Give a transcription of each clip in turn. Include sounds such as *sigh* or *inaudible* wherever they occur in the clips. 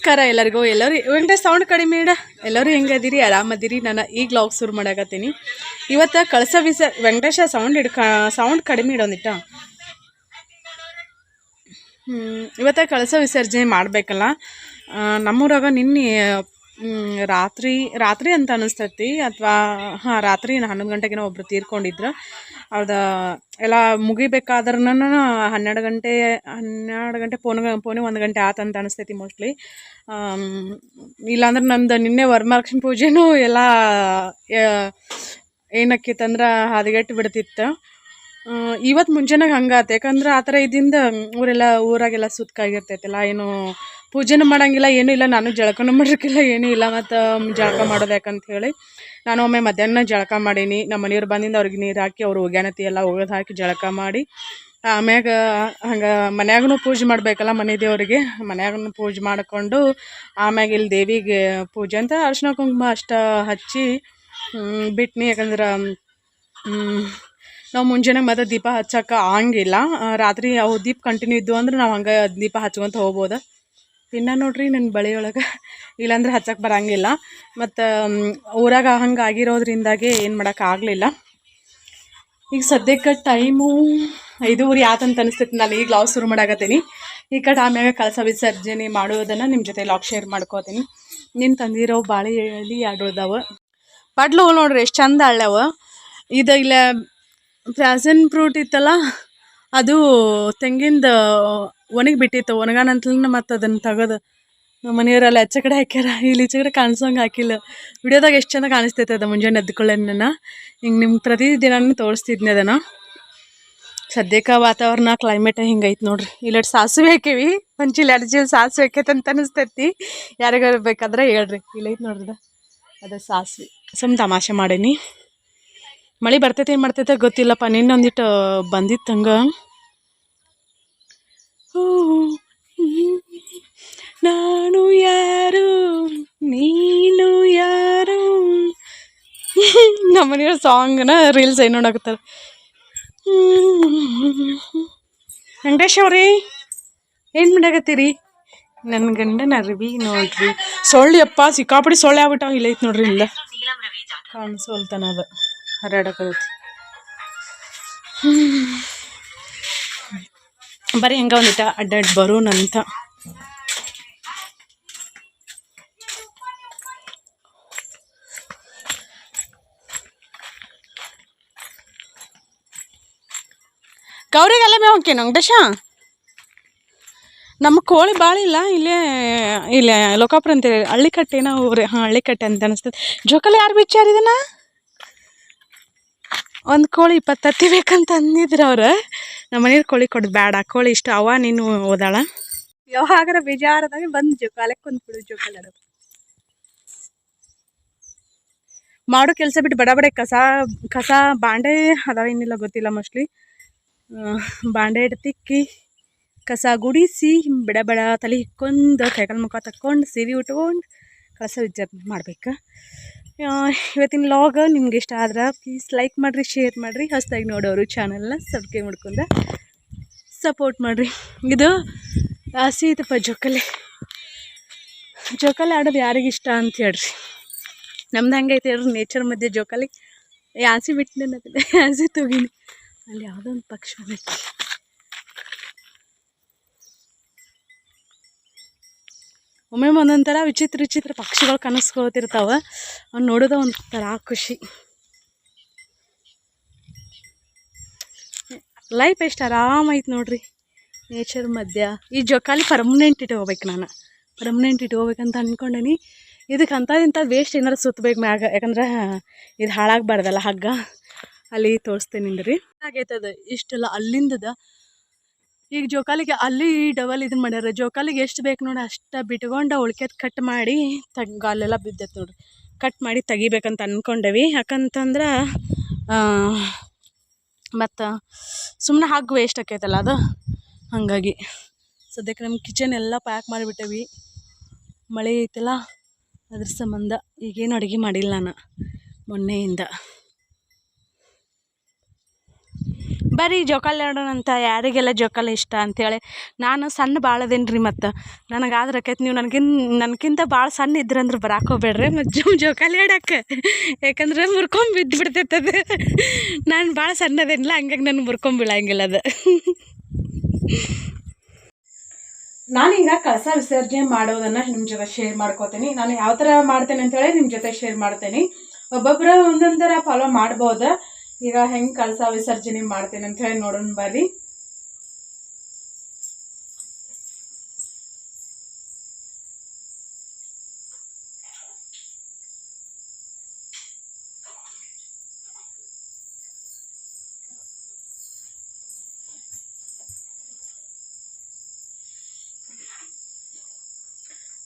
ನಮಸ್ಕಾರ ಎಲ್ಲರಿಗೂ. ಎಲ್ಲರೂ ವೆಂಕಟೇಶ್ ಸೌಂಡ್ ಕಡಿಮೆ ಇಡ. ಎಲ್ಲರೂ ಹೆಂಗದಿರಿ ಆರಾಮದಿರಿ ನಾನು ಈಗ ಲಾಗ್ ಶುರು ಮಾಡಾಕತ್ತೀನಿ. ಇವತ್ತು ಕಳಸ ವಿಸ ವೆಂಕಟೇಶ ಸೌಂಡ್ ಇಡ್ ಸೌಂಡ್ ಕಡಿಮೆ ಇಡೋಂದಿಟ್ಟ ಇವತ್ತು ಕಳಸ ವಿಸರ್ಜನೆ ಮಾಡಬೇಕಲ್ಲ. ನಮ್ಮೂರಾಗ ನಿನ್ನೆ ರಾತ್ರಿ ರಾತ್ರಿ ಅಂತ ಅನಿಸ್ತೈತಿ ಅಥವಾ, ಹಾಂ, ರಾತ್ರಿ ಹನ್ನೊಂದು ಗಂಟೆಗೇನೋ ಒಬ್ರು ತೀರ್ಕೊಂಡಿದ್ರು. ಅವ್ರದ್ದು ಎಲ್ಲ ಮುಗಿಬೇಕಾದ್ರೂ ಹನ್ನೆರಡು ಗಂಟೆ ಹನ್ನೆರಡು ಗಂಟೆ, ಪೋನೆ ಪೋನೆ ಒಂದು ಗಂಟೆ ಆತಂತ ಅನಿಸ್ತೈತಿ ಮೋಸ್ಟ್ಲಿ ಇಲ್ಲಾಂದ್ರೆ ನಂದು ನಿನ್ನೆ ವರಮಹಾಲಕ್ಷ್ಮಿ ಪೂಜೆನೂ ಎಲ್ಲ ಏನಕ್ಕಿತ್ತಂದ್ರೆ ಹದಗೆಟ್ಟು ಬಿಡ್ತಿತ್ತು. ಇವತ್ತು ಮುಂಜಾನಾಗ ಹಂಗಾತ. ಯಾಕಂದ್ರೆ ಆ ಥರ ಇದ್ದಿಂದ ಊರೆಲ್ಲ, ಊರಾಗೆಲ್ಲ ಸುತ್ತಾಗಿರ್ತೈತಲ್ಲ ಏನು ಪೂಜೆನೂ ಮಾಡೋಂಗಿಲ್ಲ, ಏನೂ ಇಲ್ಲ. ನಾನು ಜಳಕನೂ ಮಾಡೋಕ್ಕಿಲ್ಲ ಏನೂ ಇಲ್ಲ. ಮತ್ತು ಜಳಕ ಮಾಡೋದು ಯಾಕಂತ ಹೇಳಿ, ನಾನು ಒಮ್ಮೆ ಮಧ್ಯಾಹ್ನ ಜಳಕ ಮಾಡೀನಿ. ನಮ್ಮ ಮನೆಯವ್ರು ಬಂದಿಂದ ಅವ್ರಿಗೆ ನೀರು ಹಾಕಿ, ಅವ್ರು ಒಗ್ಯಾನತಿ ಎಲ್ಲ ಒಗೆದು ಹಾಕಿ ಜಳಕ ಮಾಡಿ, ಆಮ್ಯಾಗ, ಹಂಗೆ ಮನ್ಯಾಗೂ ಪೂಜೆ ಮಾಡಬೇಕಲ್ಲ ಮನೆ ದೇವರಿಗೆ. ಮನ್ಯಾಗೂ ಪೂಜೆ ಮಾಡಿಕೊಂಡು, ಆಮ್ಯಾಗ ಇಲ್ಲಿ ದೇವಿಗೆ ಪೂಜೆ ಅಂತ ಅರ್ಶಿನ ಕುಂಕುಮ ಅಷ್ಟ ಹಚ್ಚಿ ಬಿಟ್ನಿ. ಯಾಕಂದ್ರೆ ನಾವು ಮುಂಜಾನೆ ಮತ್ತೆ ದೀಪ ಹಚ್ಚಕ್ಕೆ ಆಗಂಗಿಲ್ಲ ರಾತ್ರಿ ಅವು ದೀಪ ಕಂಟಿನ್ಯೂ ಇದ್ದು ಅಂದ್ರೆ ನಾವು ಹಂಗೆ ದೀಪ ಹಚ್ಕೊಂತ ಹೋಗ್ಬೋದು. ಇನ್ನು ನೋಡ್ರಿ ನನ್ನ ಬಳಿಯೊಳಗೆ. ಇಲ್ಲಾಂದ್ರೆ ಹಚ್ಚಕ್ಕೆ ಬರಂಗಿಲ್ಲ. ಮತ್ತು ಊರಾಗ ಹಂಗೆ ಆಗಿರೋದ್ರಿಂದಾಗೆ ಏನು ಮಾಡೋಕ್ಕಾಗಲಿಲ್ಲ ಈಗ ಸದ್ಯಕ್ಕೆ ಟೈಮು ಐದೂವರೆ ಆತಂತ ಅನಿಸ್ತೈತಿ ನಾನು ಈಗ ಲಾವ್ ಶುರು ಮಾಡಾಕತ್ತೀನಿ. ಈ ಕಡೆ ಆಮ್ಯಾಗ ಕಳಸ ವಿಸರ್ಜನೆ ಮಾಡೋದನ್ನು ನಿಮ್ಮ ಜೊತೆ ಲಾಗ್ ಶೇರ್ ಮಾಡ್ಕೋತೀನಿ. ನೀನು ತಂದಿರೋ ಬಾಳೆ ಎಳಿ ಉಳ್ದಾವ ಪಡ್ಲು ನೋಡ್ರಿ, ಎಷ್ಟು ಚಂದ ಅಳ್ಳವ ಇದು ಇಲ್ಲ ಪ್ಯಾಸನ್ ಫ್ರೂಟ್ ಇತ್ತಲ್ಲ, ಅದು ತೆಂಗಿಂದ ಒಣಗಿ ಬಿಟ್ಟಿತ್ತು ಒಣಗಾನಂತಲೇ ಮತ್ತು ಅದನ್ನು ತೆಗೆದು ನಮ್ಮ ಮನೆಯವರೆಲ್ಲ ಹೆಚ್ಚ ಕಡೆ ಹಾಕ್ಯಾರ. ಇಲ್ಲಿ ಈಚೆ ಕಡೆ ಕಾಣಿಸೋಂಗೆ ಹಾಕಿಲ್ಲ. ವಿಡಿಯೋದಾಗ ಎಷ್ಟು ಚಂದ ಕಾಣಿಸ್ತೈತೆ ಅದು ಮುಂಜಾನೆ ಎದ್ಕೊಳ್ಳೋಣ ಹಿಂಗೆ ನಿಮ್ಮ ಪ್ರತಿದಿನನೂ ತೋರಿಸ್ತಿದ್ನಿ ಅದನ್ನು. ಸದ್ಯಕ್ಕೆ ವಾತಾವರಣ ಕ್ಲೈಮೇಟ್ ಹಿಂಗೈತೆ ನೋಡ್ರಿ. ಇಲ್ಲಟ್ ಸಾಸಿವೆ ಹಾಕೇವಿ. ಒಂಚಿಲ್ ಎರಡು ಚೀಲ ಸಾಸಿವೆ ಹಾಕೈತೆ ಅಂತ ಅನಿಸ್ತೈತಿ. ಯಾರಿಗಾರು ಬೇಕಾದ್ರೆ ಹೇಳ್ರಿ. ಇಲ್ಲೈತೆ ನೋಡ್ರಿ ಅದು. ಸಾಸಿ ಸಾಸಿವೆ. ಸುಮ್ ತಮಾಷೆ ಮಾಡೀನಿ. ಮಳೆ ಬರ್ತೈತೆ ಏನು ಮಾಡ್ತೈತೆ ಗೊತ್ತಿಲ್ಲಪ್ಪ. ನಿನ್ನೊಂದಿಟ್ಟು ಬಂದಿತ್ತು ಹಂಗೆ ನಾನು ಯಾರು? ನೀನು ಯಾರು? ನಮ್ಮ ಮನೆಯವ್ರ ಸಾಂಗ್ನ ರೀಲ್ಸ್ ಏನು ನೋಡಕತ್ತಾರ ವೆಂಕಟೇಶ್ ಅವ್ರಿ, ಏನು ಮಾಡಾಕತ್ತೀರಿ? ನನ್ನ ಗಂಡನ ಅರ್ವಿ ನೋಡ್ರಿ. ಸೊಳ್ಳೆಯಪ್ಪ ಸಿಕ್ಕಾಪಡಿ ಸೊಳ್ಳೆ ಆಗ್ಬಿಟ್ಟಾವ ಇಲ್ಲ ಐತೆ ನೋಡ್ರಿ ಇಲ್ಲ ಕಾಣಿಸೋಲ್ತಾನ ಅದು ಹರಡಕತ್ತೈತಿ ಬರೀ ಹೆಂಗ ಒಂದಿಟ ಬರೋಣ ಅಂತ. ಗೌರಿಗೆಲ್ಲ ಮೇವ್ ನಂಗೆ ದಶ? ನಮ್ಮ ಕೋಳಿ ಭಾಳ ಇಲ್ಲ, ಇಲ್ಲೇ ಇಲ್ಲೇ ಲೋಕಾಪುರ ಅಂತೇಳಿ ಹಳ್ಳಿಕಟ್ಟೆನ ನಾವು ಹಾಂ, ಹಳ್ಳಿಕಟ್ಟೆ ಅಂತ ಅನಿಸ್ತದೆ. ಜೋಕಾಲಿ ಯಾರು ಬಿಚ್ಚಾರ ಇದನ್ನ ಒಂದು ಕೋಳಿ ಇಪ್ಪತ್ತು ತತ್ತಿ ಬೇಕಂತ ಅಂದಿದ್ರು ಅವ್ರು. ನಮ್ಮ ಮನೇಲಿ ಕೋಳಿ ಕೊಡೋದು ಬೇಡ. ಕೋಳಿ ಇಷ್ಟ. ಅವ ನೀನು ಓದಾಳ? ಯಾವಾಗಾರ ಬೇಜಾರದಾಗ ಬಂದು ಜೋಕಾಲಕ್ಕೆ ಕುಂತ್ಬಿಡು ಜೋಕಾಲಿ ಮಾಡೋ ಕೆಲಸ ಬಿಟ್ಟು ಬಡ ಬಡ ಕಸ ಕಸ ಬಾಂಡೆ ಅದಾವ ಏನಿಲ್ಲ ಗೊತ್ತಿಲ್ಲ ಮೋಸ್ಟ್ಲಿ. ಬಾಂಡೆ ತಿಕ್ಕಿ ಕಸ ಗುಡಿಸಿ, ಬಡ ಬಡ ತಲೆ ಹಿಕ್ಕೊಂಡು, ಕೈಕಾಲು ಮುಖ ತಕ್ಕೊಂಡು, ಸೀರೆ ಉಟ್ಕೊಂಡು, ಕಸ ವಿಸರ್ಜನೆ ಮಾಡ್ಬೇಕು. ಇವತ್ತಿನ ಲಾಗ್ ನಿಮ್ಗೆ ಇಷ್ಟ ಆದ್ರೆ ಪ್ಲೀಸ್ ಲೈಕ್ ಮಾಡಿರಿ ಶೇರ್ ಮಾಡಿರಿ. ಹೊಸದಾಗಿ ನೋಡೋರು ಚಾನಲ್ನ ಸಬ್ಸ್ಕ್ರೈಬ್ ಮಾಡ್ಕೊಂಡು ಸಪೋರ್ಟ್ ಮಾಡಿರಿ. ಇದು ಆಸೆ ಐತಪ್ಪ ಜೋಕಾಲಿ. ಜೋಕಾಲಿ ಆಡೋದು ಯಾರಿಗೆ ಇಷ್ಟ ಅಂತ ಹೇಳ್ರಿ. ನಮ್ದು ಹಂಗೈತೆ ಹೇಳ್ರಿ ನೇಚರ್ ಮಧ್ಯೆ ಜೋಕಾಲಿ. ಯಾಸಿ ಬಿಟ್ಟು ನನ್ನ ಯಾಸಿ ತಗೀನಿ ಅಲ್ಲಿ ಯಾವುದೋ ಒಂದು ಪಕ್ಷಿ ಒಮ್ಮೆ ಒಂದೊಂಥರ ಥರ ವಿಚಿತ್ರ ವಿಚಿತ್ರ ಪಕ್ಷಿಗಳು ಕನಸ್ಕೋತಿರ್ತಾವೆ ಅವ್ನು ನೋಡೋದ ಒಂಥರ ಖುಷಿ. ಲೈಫ್ ಎಷ್ಟು ಆರಾಮೈತೆ ನೋಡ್ರಿ. ನೇಚರ್ ಮಧ್ಯ. ಈ ಜೋಕಾಲಿ ಪರ್ಮನೆಂಟ್ ಇಟ್ಕೋಬೇಕು ನಾನು. ಪರ್ಮನೆಂಟ್ ಇಟ್ಕೋಬೇಕಂತ ಅಂದ್ಕೊಂಡೇನಿ ಇದಕ್ಕೆ ಅಂಥದ್ದು ಇಂಥದ್ದು ವೇಸ್ಟ್ ಏನಾರು ಸುತ್ತಬೇಕು ಮ್ಯಾಗ. ಯಾಕಂದ್ರೆ ಇದು ಹಾಳಾಗಬಾರ್ದಲ್ಲ ಹಗ್ಗ. ಅಲ್ಲಿ ತೋರಿಸ್ತೀನಿ ರೀ ಆಗೈತದ ಇಷ್ಟೆಲ್ಲ ಅಲ್ಲಿಂದದ ಈಗ ಜೋಕಾಲಿಗೆ ಅಲ್ಲಿ ಡಬಲ್ ಇದನ್ನ ಮಾಡ್ಯಾರ. ಜೋಕಾಲಿಗೆ ಎಷ್ಟು ಬೇಕು ನೋಡಿ ಅಷ್ಟು ಬಿಟ್ಕೊಂಡು ಉಳ್ಕೆದ್ ಕಟ್ ಮಾಡಿ ತಗ್ ಅಲ್ಲೆಲ್ಲ ಬಿದ್ದೈತೆ ನೋಡ್ರಿ ಕಟ್ ಮಾಡಿ ತೆಗಿಬೇಕಂತ ಅಂದ್ಕೊಂಡೇವಿ ಯಾಕಂತಂದ್ರೆ ಮತ್ತು ಸುಮ್ಮನೆ ಹಾಕಿ ವೇಸ್ಟ್ ಆಕೈತಲ್ಲ ಅದು. ಹಾಗಾಗಿ ಸದ್ಯಕ್ಕೆ ನಮ್ಮ ಕಿಚನ್ ಎಲ್ಲ ಪ್ಯಾಕ್ ಮಾಡಿಬಿಟ್ಟೇವಿ. ಮಳೆ ಐತಲ್ಲ, ಅದ್ರ ಸಂಬಂಧ ಈಗೇನು ಅಡುಗೆ ಮಾಡಿಲ್ಲ ನಾನು ಮೊನ್ನೆಯಿಂದ. ಬರ್ರಿ ಜೋಕಾಲಿ ಆಡೋಣಂತ ಯಾರಿಗೆಲ್ಲ ಜೋಕಾಲಿ ಇಷ್ಟ ಅಂತೇಳಿ ನಾನು ಸಣ್ಣ ಭಾಳ ಅದೇನ್ರಿ ರೀ ಮತ್ತು. ಆದ್ರೆ ಆಕೈತೆ ನೀವು ನನಗಿನ್ ನನಗಿಂತ ಭಾಳ ಸಣ್ಣ ಇದ್ರಂದ್ರೆ ಬರಾಕೋಬೇಡ್ರಿ ಹೋಗ್ಬೇಡ್ರಿ ಮತ್ತು ಜೋಕಾಲಿ ಆಡಕ್ಕೆ ಯಾಕಂದ್ರೆ ಮುರ್ಕೊಂಡ್ ಬಿದ್ದು ಬಿಡ್ತೈತೆ ಅದು. ನಾನು ಭಾಳ ಸಣ್ಣ ಅದೇನಿಲ್ಲ ಹಂಗಾಗಿ ನನಗೆ ಮುರ್ಕೊಂಬಿಳಂಗಿಲ್ಲ ಅದು. ನಾನೀಗ ಕಳಸ ವಿಸರ್ಜನೆ ಮಾಡೋದನ್ನ ನಿಮ್ಮ ಜೊತೆ ಶೇರ್ ಮಾಡ್ಕೋತೀನಿ. ನಾನು ಯಾವ ಥರ ಮಾಡ್ತೇನೆ ಅಂತೇಳಿ ನಿಮ್ಮ ಜೊತೆ ಶೇರ್ ಮಾಡ್ತೇನೆ. ಒಬ್ಬೊಬ್ಬರ ಒಂದೊಂದರ ಫಾಲೋ ಮಾಡ್ಬೋದ. ಈಗ ಹೆಂಗೆ ಕಳಸ ವಿಸರ್ಜನೆ ಮಾಡ್ತೇನೆ ಅಂತ ಹೇಳಿ ನೋಡೋಣ ಬರ್ರಿ.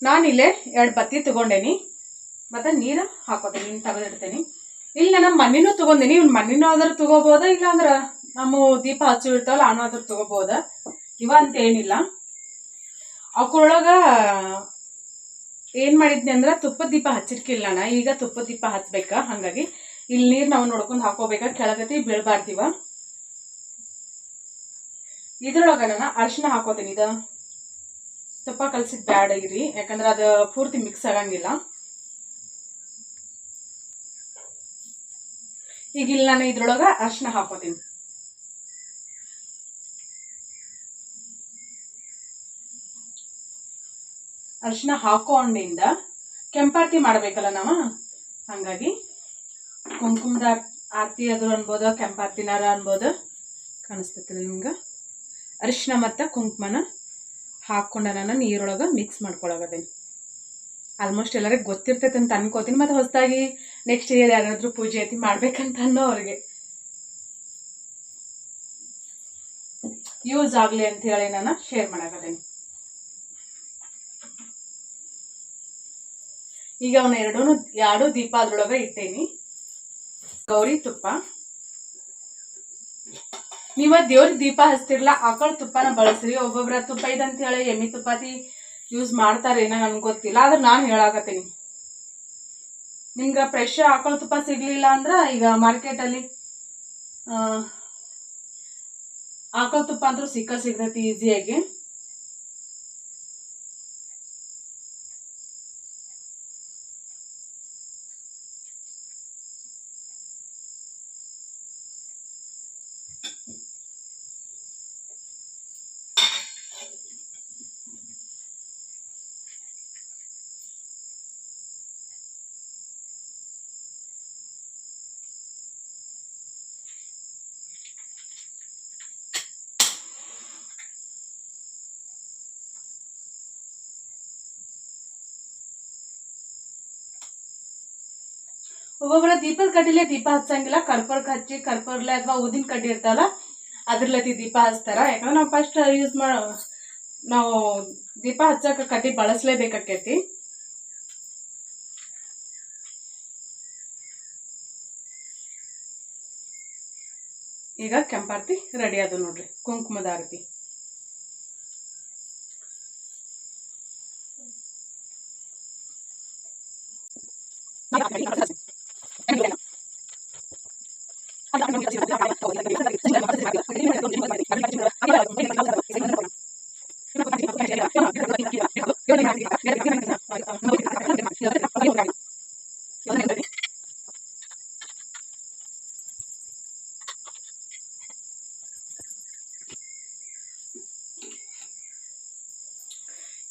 ನಾನಿಲ್ಲೇ ಎರಡು ಬತ್ತಿ ತಗೊಂಡೇನಿ. ಮತ್ತೆ ನೀರು ಹಾಕೋತೀನಿ ತೆಗೆದಿಡ್ತೇನೆ. ಇಲ್ಲಿ ನಾನು ಮನಿನೂ ತಗೊಂಡಿನಿ ಇವ್ನ ಮಣ್ಣಿನೂ ಆದ್ರ ಇಲ್ಲ ಅಂದ್ರ ನಮ್ಮ ದೀಪ ಹಚ್ಚಿ ಇರ್ತಾವಲ್ಲ ಅನ್ನ ಆದ್ರ ತಗೋಬೋದ? ಇವ ಅಂತ ಏನಿಲ್ಲ. ಅವಕ್ರೊಳಗ ಏನ್ ಮಾಡಿದ್ನಿ ಅಂದ್ರ ತುಪ್ಪದ ದೀಪ ಹಚ್ಚಿರ್ಕಿಲ್ಲ ನಾ ಈಗ ತುಪ್ಪದ ದೀಪ ಹಚ್ಬೇಕ, ಹಂಗಾಗಿ ಇಲ್ಲಿ ನೀರ್ ನಾವು ನೋಡ್ಕೊಂಡ್ ಹಾಕೋಬೇಕ. ಕೆಳಗತಿ ಬೀಳ್ಬಾರ್ದಿವ. ಇದ್ರೊಳಗ ನಾನು ಅರಿಶಿನ ಹಾಕೋತೀನಿ ಇದ. ತುಪ್ಪ ಕಲ್ಸಿದ್ ಬ್ಯಾಡ ಇರಿ, ಯಾಕಂದ್ರೆ ಅದು ಪೂರ್ತಿ ಮಿಕ್ಸ್ ಆಗಂಗಿಲ್ಲ. ಈಗ ಇಲ್ಲಿ ನಾನು ಇದ್ರೊಳಗ ಅರ್ಶಿನ ಹಾಕೋತೀನಿ. ಅರ್ಶಿನ ಹಾಕೊಂಡಿಂದ ಕೆಂಪಾರತಿ ಮಾಡ್ಬೇಕಲ್ಲ ನಾವು? ಹಂಗಾಗಿ ಕುಂಕುಮದ ಆರತಿ ಅದು ಅನ್ಬೋದು, ಕೆಂಪಾರತಿನಾರ ಅನ್ಬೋದು ಕಾಣಿಸ್ತೈತಿ ನಿಮ್ಗೆ. ಅರಿಶಿನ ಮತ್ತು ಕುಂಕುಮನ ಹಾಕ್ಕೊಂಡ ನಾನು ನೀರೊಳಗೆ ಮಿಕ್ಸ್ ಮಾಡ್ಕೊಳಗದೇನಿ ಆಲ್ಮೋಸ್ಟ್ ಎಲ್ಲರಿಗೆ ಗೊತ್ತಿರ್ತೈತೆ ಅಂತ ಅನ್ಕೋತೀನಿ, ಮತ್ತು ಹೊಸದಾಗಿ ನೆಕ್ಸ್ಟ್ ಇಯರ್ ಯಾರಾದರೂ ಪೂಜೆ ಐತಿ ಮಾಡ್ಬೇಕಂತ ಅನ್ನೋ ಅವ್ರಿಗೆ ಯೂಸ್ ಆಗಲಿ ಅಂತ ಹೇಳಿ ನಾನು ಶೇರ್ ಮಾಡಕತ್ತೀನಿ. ಈಗ ಅವನ್ನ ಎರಡೂ ಎರಡು ದೀಪ ಅದ್ರೊಳಗೆ ಇಟ್ಟೇನಿ. ಗೌರಿ ತುಪ್ಪ. ನೀವ ದೇವ್ರ ದೀಪ ಹಚ್ತಿರ್ಲ ಆಕಳ ತುಪ್ಪನ ಬಳಸ್ರಿ. ಒಬ್ಬೊಬ್ರ ತುಪ್ಪ ಇದಂತ ಹೇಳಿ ಎಮ್ಮಿ ತುಪ್ಪಾತಿ ಯೂಸ್ ಮಾಡ್ತಾರೇನ ನನ್ಗೆ ಗೊತ್ತಿಲ್ಲ, ಆದ್ರೆ ನಾನು ಹೇಳಾಕತ್ತೀನಿ. ನಿಮ್ಗೆ ಫ್ರೆಶ್ ಆಕಳ ತುಪ್ಪ ಸಿಗಲಿಲ್ಲ ಅಂದ್ರೆ ಈಗ ಮಾರ್ಕೆಟಲ್ಲಿ ಆಕಳ ತುಪ್ಪ ಅಂತೂ ಸಿಕ್ಕ ಸಿಗ್ತೈತಿ ಈಸಿಯಾಗಿ ಒಬ್ಬೊಬ್ಬರ ದೀಪದ ಕಡ್ಡಿಲೆ ದೀಪ ಹಚ್ಚಂಗಿಲ್ಲ. ಕರ್ಪೂರಕ್ಕೆ ಹಚ್ಚಿ, ಕರ್ಪೂರ್ಲೆ ಅಥವಾ ಊದಿನ ಕಡ್ಡಿ ಇರ್ತಾವಲ್ಲ ಅದ್ರಲ್ಲತಿ ದೀಪ ಹಚ್ತಾರ. ಯಾಕಂದ್ರೆ ನಾವು ಫಸ್ಟ್ ಯೂಸ್ ಮಾಡ ನಾವು ದೀಪ ಹಚ್ಚಕ ಕಡ್ಡಿ ಬಳಸಲೇಬೇಕಾಕೈತಿ. ಈಗ ಕೆಂಪಾರತಿ ರೆಡಿ ಅದು ನೋಡ್ರಿ. ಕುಂಕುಮದ ಆರತಿ.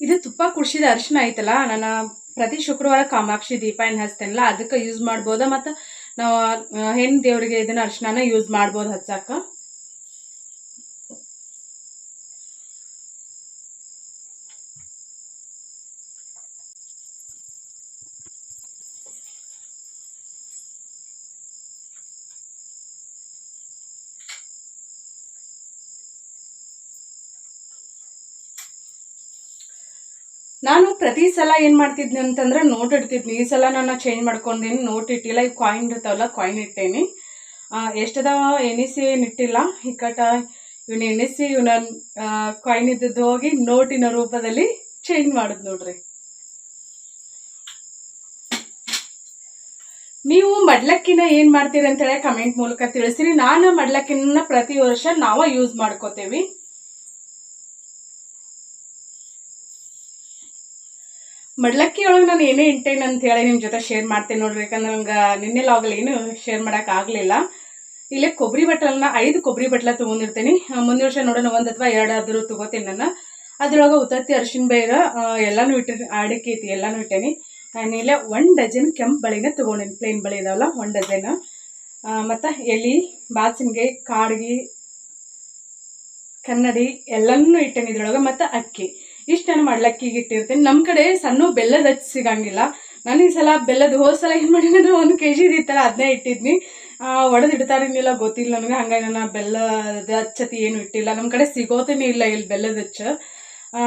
ಇದು ತುಪ್ಪ ಕುಡ್ಸಿದ ಅರಿಶಿನ ಐತಲ್ಲ ನಾನು ಪ್ರತಿ ಶುಕ್ರವಾರ ಕಾಮಾಕ್ಷಿ ದೀಪ ಏನು ಹಚ್ತೇನಲ್ಲ, ಅದಕ್ಕೆ ಯೂಸ್ ಮಾಡ್ಬೋದ ಮತ್ತು ನಾವು ಹೆಣ್ಣು ದೇವರಿಗೆ ಇದನ್ನ ಅರ್ಶಿನ ಯೂಸ್ ಮಾಡ್ಬೋದು ಹಚ್ಚಾಕ ನಾನು ಪ್ರತಿ ಸಲ ಏನು ಮಾಡ್ತಿದ್ನಿ ಅಂತಂದ್ರೆ ನೋಟ್ ಇಡ್ತಿದ್ನಿ. ಈ ಸಲ ನಾನು ಚೇಂಜ್ ಮಾಡ್ಕೊಂಡಿನಿ ನೋಟ್ ಇಟ್ಟಿಲ್ಲ ಈಗ ಕಾಯಿನ್ ಇರ್ತಾವಲ್ಲ ಕಾಯಿನ್ ಇಟ್ಟೇನಿ. ಎಷ್ಟದ ಎಣಿಸಿ ಏನಿಟ್ಟಿಲ್ಲ ಇಕ್ಕಟ ಇವನ್ ಎಣಿಸಿ ಇವನ ಕಾಯಿನ್ ಇದ್ದದ್ದು ಹೋಗಿ ನೋಟಿನ ರೂಪದಲ್ಲಿ ಚೇಂಜ್ ಮಾಡುದು ನೋಡ್ರಿ. ನೀವು ಮಡ್ಲಕ್ಕಿನ ಏನ್ ಮಾಡ್ತೀರಿ ಅಂತ ಹೇಳಿ ಕಮೆಂಟ್ ಮೂಲಕ ತಿಳಿಸ್ರಿ ನಾನು ಮಡ್ಲಕ್ಕಿನ ಪ್ರತಿ ವರ್ಷ ನಾವ ಯೂಸ್ ಮಾಡ್ಕೋತೇವಿ. ಮಡ್ಲಕ್ಕಿ ಒಳಗೆ ನಾನು ಏನೇ ಇಂಟೇನ್ ಅಂತ ಹೇಳಿ ನಿಮ್ಮ ಜೊತೆ ಶೇರ್ ಮಾಡ್ತೇನೆ ನೋಡ್ರಿ, ಯಾಕಂದ್ರೆ ನಂಗೆ ನಿನ್ನೆ ಲಾಗಲ್ಲಿ ಏನು ಶೇರ್ ಮಾಡೋಕೆ ಆಗಲಿಲ್ಲ. ಇಲ್ಲೇ ಕೊಬ್ಬರಿ ಬಟ್ಟಲನ್ನ ಐದು ಕೊಬ್ಬರಿ ಬಟ್ಲ ತೊಗೊಂಡಿರ್ತೀನಿ. ಮುಂದಿನ ವರ್ಷ ನೋಡೋಣ, ಒಂದು ಅಥವಾ ಎರಡು ಆದರೂ ತೊಗೋತೀನಿ ನಾನು. ಅದ್ರೊಳಗೆ ಉತ್ತತ್ತಿ, ಅರಿಶಿನ ಬೇರ ಎಲ್ಲಾನು ಇಟ್ಟಿರಿ ಅಡಿಕೆ ಐತಿ, ಎಲ್ಲನೂ ಇಟ್ಟೇನಿ. ಇಲ್ಲೇ ಒನ್ ಡಜನ್ ಕೆಂಪು ಬಳಿನ ತೊಗೊಂಡೇನಿ ಪ್ಲೇನ್ ಬಳಿ ಇದಾವಲ್ಲ ಒನ್ ಡಜನ್ ಮತ್ತು ಎಲೆ ಬಾಚಿನ್ಗೆ ಕಾಡ್ಗಿ, ಕನ್ನಡಿ ಎಲ್ಲನೂ ಇಟ್ಟೇನಿ ಇದ್ರೊಳಗೆ, ಮತ್ತು ಅಕ್ಕಿ. ಇಷ್ಟು ನಾನು ಮಾಡ್ಲಕ್ಕಿಗೆ ಇಟ್ಟಿರ್ತೀನಿ. ನಮ್ಮ ಕಡೆ ಸಣ್ಣ ಬೆಲ್ಲದ ಹಚ್ಚಿ ಸಿಗಂಗಿಲ್ಲ. ನಾನು ಈ ಸಲ ಬೆಲ್ಲದ ಹೋದ ಸಲ ಏನು ಮಾಡೀನಿ ಒಂದು ಕೆ ಜಿ ಇತ್ತಲ್ಲ ಅದನ್ನೇ ಇಟ್ಟಿದ್ನಿ. ಒಡೆದು ಇಡ್ತಾರೇನಿಲ್ಲ ಗೊತ್ತಿಲ್ಲ ನನಗೆ. ಹಂಗಾಗಿ ನಾನು ಬೆಲ್ಲದ ಹಚ್ಚತಿ ಏನು ಇಟ್ಟಿಲ್ಲ. ನಮ್ಮ ಕಡೆ ಸಿಗೋತೇನೆ ಇಲ್ಲ ಇಲ್ಲಿ ಬೆಲ್ಲದ ಹಚ್ಚ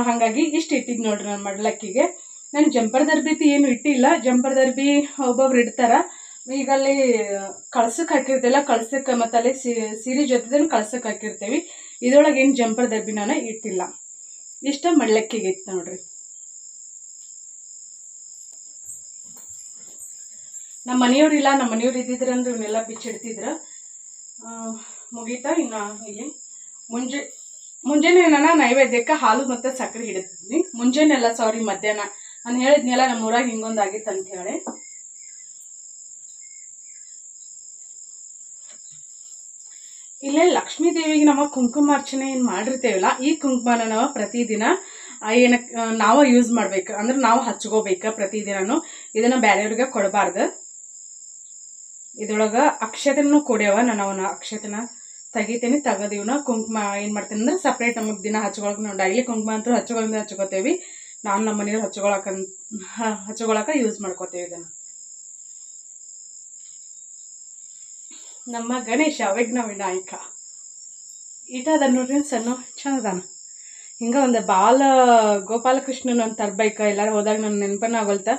ಹಾಗಾಗಿ ಇಷ್ಟು ಇಟ್ಟಿದ್ದು ನೋಡ್ರಿ ನಾನು ಮಾಡ್ಲಕ್ಕಿಗೆ. ನಾನು ಜಂಪರ್ ದರ್ಬಿತಿ ಏನು ಇಟ್ಟಿಲ್ಲ. ಜಂಪರ್ ದರ್ಬಿ ಒಬ್ಬೊಬ್ರು ಇಡ್ತಾರ. ಈಗ ಅಲ್ಲಿ ಕಳ್ಸಕ್ಕೆ ಹಾಕಿರ್ತಿಲ್ಲ ಕಳ್ಸಕ್ಕೆ ಮತ್ತು ಅಲ್ಲಿ ಸೀರೆ ಜೊತೆ ಕಳ್ಸಕ್ಕೆ ಹಾಕಿರ್ತೀವಿ. ಇದ್ರೊಳಗೆ ಏನು ಜಂಪರ್ ದರ್ಬಿ ನಾನು ಇಟ್ಟಿಲ್ಲ. ಇಷ್ಟ ಮಡ್ಲಕ್ಕಿಗೆ ಇತ್ತು ನೋಡ್ರಿ. ನಮ್ಮ ಮನೆಯವ್ರಿಲ್ಲ ನಮ್ಮ ಮನೆಯವ್ರು ಇದ್ದಿದ್ರ ಅಂದ್ರೆ ಇವನ್ನೆಲ್ಲ ಬಿಚ್ಚಿಡ್ತಿದ್ರು. ಮುಗೀತಾ ಇನ್ನು ಇಲ್ಲಿ. ಮುಂಜೆ, ಮುಂಜಾನೆ ಏನಾನ ನೈವೇದ್ಯಕ್ಕೆ ಹಾಲು ಮತ್ತೆ ಸಕ್ಕರೆ ಹಿಡಿತಿದ್ನಿ ಮುಂಜಾನೆ ಅಲ್ಲ ಸಾರಿ ಮಧ್ಯಾಹ್ನ. ನಾನು ಹೇಳಿದ್ನೆಲ್ಲ ನಮ್ಮ ಊರಾಗ ಹಿಂಗೊಂದಾಗಿತ್ತು ಅಂತ ಹೇಳಿ. ಇಲ್ಲೇ ಲಕ್ಷ್ಮೀ ದೇವಿಗೆ ನಾವು ಕುಂಕುಮಾರ್ಚನೆ ಏನು ಮಾಡಿರ್ತೇವಲ್ಲ, ಈ ಕುಂಕುಮನ ನಾವು ಪ್ರತಿದಿನ ಏನಕ್ಕೆ ನಾವು ಯೂಸ್ ಮಾಡ್ಬೇಕು. ಅಂದ್ರೆ ನಾವು ಹಚ್ಕೋಬೇಕು ಪ್ರತಿದಿನನು. ಇದನ್ನ ಬೇರೆಯವ್ರಿಗೆ ಕೊಡಬಾರ್ದು. ಇದ್ರೊಳಗ ಅಕ್ಷತೆನೂ ಕೊಡ್ಯಾವ. ನಾನು ಅವನ ಅಕ್ಷತೆನ ತೆಗಿತೀನಿ ತೆಗೆದು ಇವನ್ನ ಕುಂಕುಮ ಏನು ಮಾಡ್ತೀನಿ ಅಂದ್ರೆ ಸಪ್ರೇಟ್ ನಮಗೆ ದಿನ ಹಚ್ಕೊಳಕ್ಕೆ ನಾವು ಡೈಲಿ ಕುಂಕುಮ ಅಂತೂ ಹಚ್ಕೊಳ್ಳೋದು ಹಚ್ಕೋತೇವಿ. ನಾನು ನಮ್ಮ ಮನೆಯವ್ರು ಹಚ್ಕೊಳಕ ಹಚ್ಕೊಳಕ ಯೂಸ್ ಮಾಡ್ಕೋತೇವೆ ಇದನ್ನು. ನಮ್ಮ ಗಣೇಶ ವಿಘ್ನ ವಿನಾಯಕ. ಈಟ ಅದ ನೋಡ್ರಿ ಸಣ್ಣ ಚಂದದಾನ ಹಿಂಗೆ ಒಂದು ಬಾಲ ಗೋಪಾಲಕೃಷ್ಣನ ಒಂದು ತರ್ಬೇಕು, ಎಲ್ಲರೂ ಹೋದಾಗ ನನ್ನ ನೆನಪನ್ನ ಆಗೋಲ್ತ.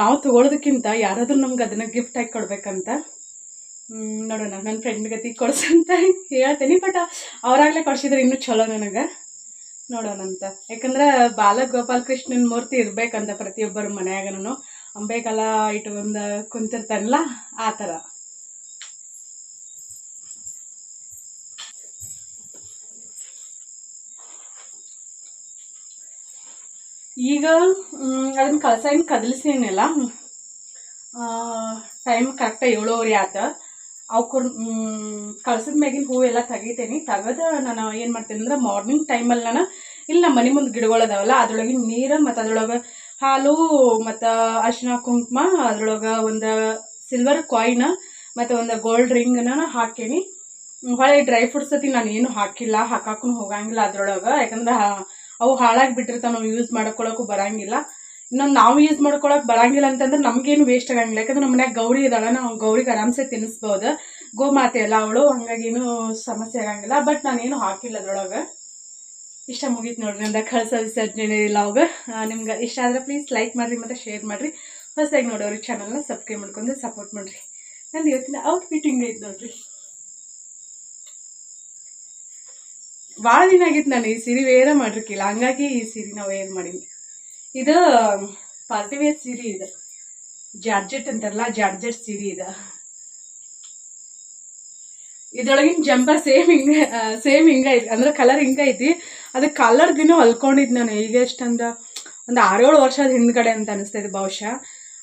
ನಾವು ತೊಗೊಳೋದಕ್ಕಿಂತ ಯಾರಾದರೂ ನಮ್ಗೆ ಅದನ್ನು ಗಿಫ್ಟ್ ಆಗಿ ಕೊಡ್ಬೇಕಂತ. ನೋಡೋಣ ನನ್ನ ಫ್ರೆಂಡ್ ಗತಿ ಕೊಡ್ಸಂತ ಹೇಳ್ತೀನಿ. ಬಟ್ ಅವರಾಗಲೇ ಕೊಡ್ಸಿದ್ರೆ ಇನ್ನೂ ಚಲೋ ನನಗೆ. ನೋಡೋಣಂತ. ಯಾಕಂದ್ರೆ ಬಾಲ ಗೋಪಾಲಕೃಷ್ಣನ ಮೂರ್ತಿ ಇರ್ಬೇಕಂತ ಪ್ರತಿಯೊಬ್ಬರ ಮನ್ಯಾಗನು ಅಂಬೇಕಲ್ಲ ಒಂದು ಕುಂತಿರ್ತಾನಲ್ಲ, ಆ ಥರ ಈಗ ಅದನ್ನ ಕಳಸ ಏನು ಕದಲಿಸೇನಿಲ್ಲ ಟೈಮ್ ಕರೆಕ್ಟಾಗಿ ಏಳುವರೆ ಆತ ಅವಕ್ಕೆ ಕಳ್ಸದ ಮ್ಯಾಗಿನ ಹೂವೆಲ್ಲ ತೆಗಿತೇನೆ. ತೆಗೆದು ನಾನು ಏನು ಮಾಡ್ತೇನೆ ಅಂದ್ರೆ ಮಾರ್ನಿಂಗ್ ಟೈಮಲ್ಲಿ ನಾನು ಇಲ್ಲ ನಮ್ಮ ಮನೆ ಮುಂದೆ ಗಿಡಗಳು ಅದಾವಲ್ಲ, ಅದ್ರೊಳಗಿನ ನೀರು ಮತ್ತು ಅದ್ರೊಳಗೆ ಹಾಲು ಮತ್ತು ಅರಿಶಿನ ಕುಂಕುಮ, ಅದ್ರೊಳಗೆ ಒಂದು ಸಿಲ್ವರ್ ಕಾಯಿನ ಮತ್ತು ಒಂದು ಗೋಲ್ಡ್ ರಿಂಗ್ನ ಹಾಕೇನಿ. ಹೊಳೆ ಡ್ರೈ ಫ್ರೂಟ್ಸ್ ಸತಿ ನಾನು ಏನು ಹಾಕಿಲ್ಲ ಹಾಕಾಕು ಹೋಗಂಗಿಲ್ಲ ಅದ್ರೊಳಗೆ. ಯಾಕಂದ್ರೆ ಅವು ಹಾಳಾಗಿ ಬಿಟ್ಟಿರ್ತಾವ, ನಾವು ಯೂಸ್ ಮಾಡ್ಕೊಳಕ್ಕೂ ಬರಂಗಿಲ್ಲ. ಇನ್ನೊಂದು ನಾವು ಯೂಸ್ ಮಾಡ್ಕೊಳಕ್ ಬರಂಗಿಲ್ಲ ಅಂತಂದ್ರೆ ನಮ್ಗೇನು ವೇಸ್ಟ್ ಆಗಂಗಿಲ್ಲ. ಯಾಕಂದ್ರೆ ನಮ್ಮ ಮನ್ಯಾಗ ಗೌರಿ ಇದಾಳ ನಾವು ಗೌರಿಗೆ ಆರಾಮ್ಸೆ ತಿನ್ನಿಸ್ಬೋದು ಗೋಮಾತೆ ಅಲ್ಲ ಅವಳು ಹಂಗಾಗಿ ಏನು ಸಮಸ್ಯೆ ಆಗಂಗಿಲ್ಲ. ಬಟ್ ನಾನೇನು ಹಾಕಿಲ್ಲ ಅದ್ರೊಳಗೆ. ಇಷ್ಟ ಮುಗೀತು ನೋಡ್ರಿ, ನಂದ ಕಳ್ಸ ವಿಸರ್ಜನೆ ಅವಾಗ. ನಿಮ್ಗೆ ಇಷ್ಟ ಆದ್ರೆ ಪ್ಲೀಸ್ ಲೈಕ್ ಮಾಡಿರಿ, ಮತ್ತು ಶೇರ್ ಮಾಡಿರಿ. ಹೊಸದಾಗಿ ನೋಡೋರಿ ಚಾನಲ್ನ ಸಬ್ಸ್ಕ್ರೈಬ್ ಮಾಡ್ಕೊಂಡು ಸಪೋರ್ಟ್ ಮಾಡಿರಿ. ನಂದು ಇವತ್ತಿನ ಔಟ್ಫಿಟ್ ಐತೆ ನೋಡ್ರಿ. ಭಾಳ ದಿನ ಆಗಿತ್ತು ನಾನು ಈ ಸೀರೆ ವೇರ ಮಾಡಿರ್ಕಿಲ್ಲ. ಹಂಗಾಗಿ ಈ ಸೀರೆ ನಾವು ವೇರ್ ಮಾಡೀನಿ ಇದು ಪಾರ್ಟಿ ವೇರ್ ಸೀರೆ ಇದು. ಜಾರ್ಜೆಟ್ ಅಂತಾರಲ್ಲ, ಜಾರ್ಜೆಟ್ ಸೀರೆ ಇದು. ಇದ್ರೊಳಗಿನ ಜಂಬ ಸೇಮ್ ಹಿಂಗ ಸೇಮ್ ಹಿಂಗ ಐತಿ, ಅಂದ್ರೆ ಕಲರ್ ಹಿಂಗ ಐತಿ. ಅದು ಕಲರ್ ದಿನ ಹೊಲ್ಕೊಂಡಿದ್ ನಾನು. ಈಗ ಎಷ್ಟಂದ, ಒಂದು ಆರೇಳು ವರ್ಷದ ಹಿಂದ್ಗಡೆ ಅಂತ ಅನಿಸ್ತೈತಿ ಬಹುಶಃ.